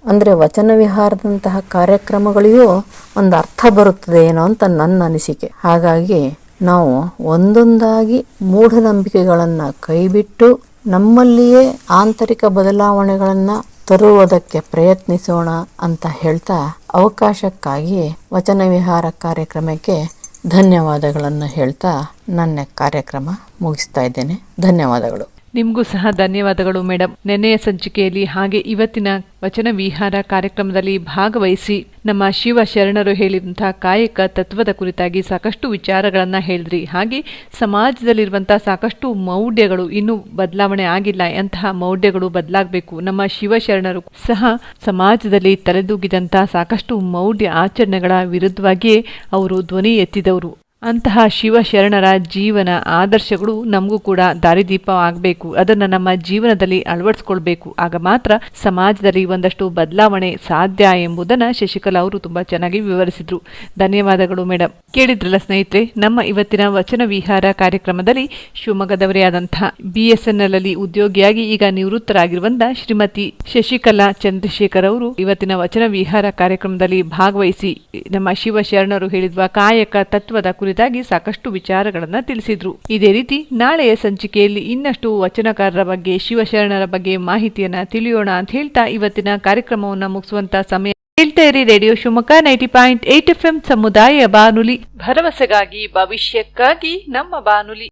ಅಂದ್ರೆ ವಚನ ವಿಹಾರದಂತಹ ಕಾರ್ಯಕ್ರಮಗಳಿಗೂ ಒಂದು ಅರ್ಥ ಬರುತ್ತದೆ ಏನೋ ಅಂತ ನನ್ನ ಅನಿಸಿಕೆ. ಹಾಗಾಗಿ ನಾವು ಒಂದೊಂದಾಗಿ ಮೂಢನಂಬಿಕೆಗಳನ್ನು ಕೈಬಿಟ್ಟು ನಮ್ಮಲ್ಲಿಯೇ ಆಂತರಿಕ ಬದಲಾವಣೆಗಳನ್ನು ತರುವುದಕ್ಕೆ ಪ್ರಯತ್ನಿಸೋಣ ಅಂತ ಹೇಳ್ತಾ ಅವಕಾಶಕ್ಕಾಗಿ ವಚನ ವಿಹಾರ ಕಾರ್ಯಕ್ರಮಕ್ಕೆ ಧನ್ಯವಾದಗಳನ್ನು ಹೇಳ್ತಾ ನನ್ನ ಕಾರ್ಯಕ್ರಮ ಮುಗಿಸ್ತಾ ಇದ್ದೇನೆ. ಧನ್ಯವಾದಗಳು. ನಿಮಗೂ ಸಹ ಧನ್ಯವಾದಗಳು ಮೇಡಮ್ ನೆನ್ನೆಯ ಸಂಚಿಕೆಯಲ್ಲಿ ಹಾಗೆ ಇವತ್ತಿನ ವಚನ ವಿಹಾರ ಕಾರ್ಯಕ್ರಮದಲ್ಲಿ ಭಾಗವಹಿಸಿ ನಮ್ಮ ಶಿವ ಶರಣರು ಹೇಳಿದಂತಹ ಕಾಯಕ ತತ್ವದ ಕುರಿತಾಗಿ ಸಾಕಷ್ಟು ವಿಚಾರಗಳನ್ನು ಹೇಳಿದ್ರಿ. ಹಾಗೆ ಸಮಾಜದಲ್ಲಿರುವಂತಹ ಸಾಕಷ್ಟು ಮೌಢ್ಯಗಳು ಇನ್ನೂ ಬದಲಾವಣೆ ಆಗಿಲ್ಲ. ಅಂತಹ ಮೌಢ್ಯಗಳು ಬದಲಾಗಬೇಕು? ನಮ್ಮ ಶಿವಶರಣರು ಸಹ ಸಮಾಜದಲ್ಲಿ ತಲೆದೂಗಿದಂತಹ ಸಾಕಷ್ಟು ಮೌಢ್ಯ ಆಚರಣೆಗಳ ವಿರುದ್ಧವಾಗಿಯೇ ಅವರು ಧ್ವನಿ ಎತ್ತಿದವರು. ಅಂತಹ ಶಿವಶರಣರ ಜೀವನ ಆದರ್ಶಗಳು ನಮಗೂ ಕೂಡ ದಾರಿದೀಪ ಆಗಬೇಕು ಅದನ್ನು ನಮ್ಮ ಜೀವನದಲ್ಲಿ ಅಳವಡಿಸ್ಕೊಳ್ಬೇಕು. ಆಗ ಮಾತ್ರ ಸಮಾಜದಲ್ಲಿ ಒಂದಷ್ಟು ಬದಲಾವಣೆ ಸಾಧ್ಯ ಎಂಬುದನ್ನು ಶಶಿಕಲಾ ಅವರು ತುಂಬ ಚೆನ್ನಾಗಿ ವಿವರಿಸಿದ್ರು. ಧನ್ಯವಾದಗಳು ಮೇಡಮ್ ಕೇಳಿದ್ರಲ್ಲ ಸ್ನೇಹಿತರೆ, ನಮ್ಮ ಇವತ್ತಿನ ವಚನ ವಿಹಾರ ಕಾರ್ಯಕ್ರಮದಲ್ಲಿ ಶಿವಮೊಗ್ಗದವರೇ ಆದಂತಹ ಬಿಎಸ್ಎನ್ಎಲ್ ಎಸ್ ಎನ್ ಎಲ್ ಅಲ್ಲಿ ಉದ್ಯೋಗಿಯಾಗಿ ಈಗ ನಿವೃತ್ತರಾಗಿರುವಂತಹ ಶ್ರೀಮತಿ ಶಶಿಕಲಾ ಚಂದ್ರಶೇಖರ್ ಅವರು ಇವತ್ತಿನ ವಚನ ವಿಹಾರ ಕಾರ್ಯಕ್ರಮದಲ್ಲಿ ಭಾಗವಹಿಸಿ ನಮ್ಮ ಶಿವಶರಣರು ಹೇಳಿರುವ ಕಾಯಕ ತತ್ವದ ಕುರಿತಾಗಿ ಸಾಕಷ್ಟು ವಿಚಾರಗಳನ್ನು ತಿಳಿಸಿದ್ರು. ಇದೇ ರೀತಿ ನಾಳೆಯ ಸಂಚಿಕೆಯಲ್ಲಿ ಇನ್ನಷ್ಟು ವಚನಕಾರರ ಬಗ್ಗೆ, ಶಿವಶರಣರ ಬಗ್ಗೆ ಮಾಹಿತಿಯನ್ನ ತಿಳಿಯೋಣ ಅಂತ ಹೇಳ್ತಾ ಇವತ್ತಿನ ಕಾರ್ಯಕ್ರಮವನ್ನ ಮುಗಿಸುವಂತ ಸಮಯ. ಹೇಳ್ತಾ ಇರಿ radio Shivamogga ninety point eight ಸಮುದಾಯ ಬಾನುಲಿ. ಭರವಸೆಗಾಗಿ, ಭವಿಷ್ಯಕ್ಕಾಗಿ ನಮ್ಮ ಬಾನುಲಿ.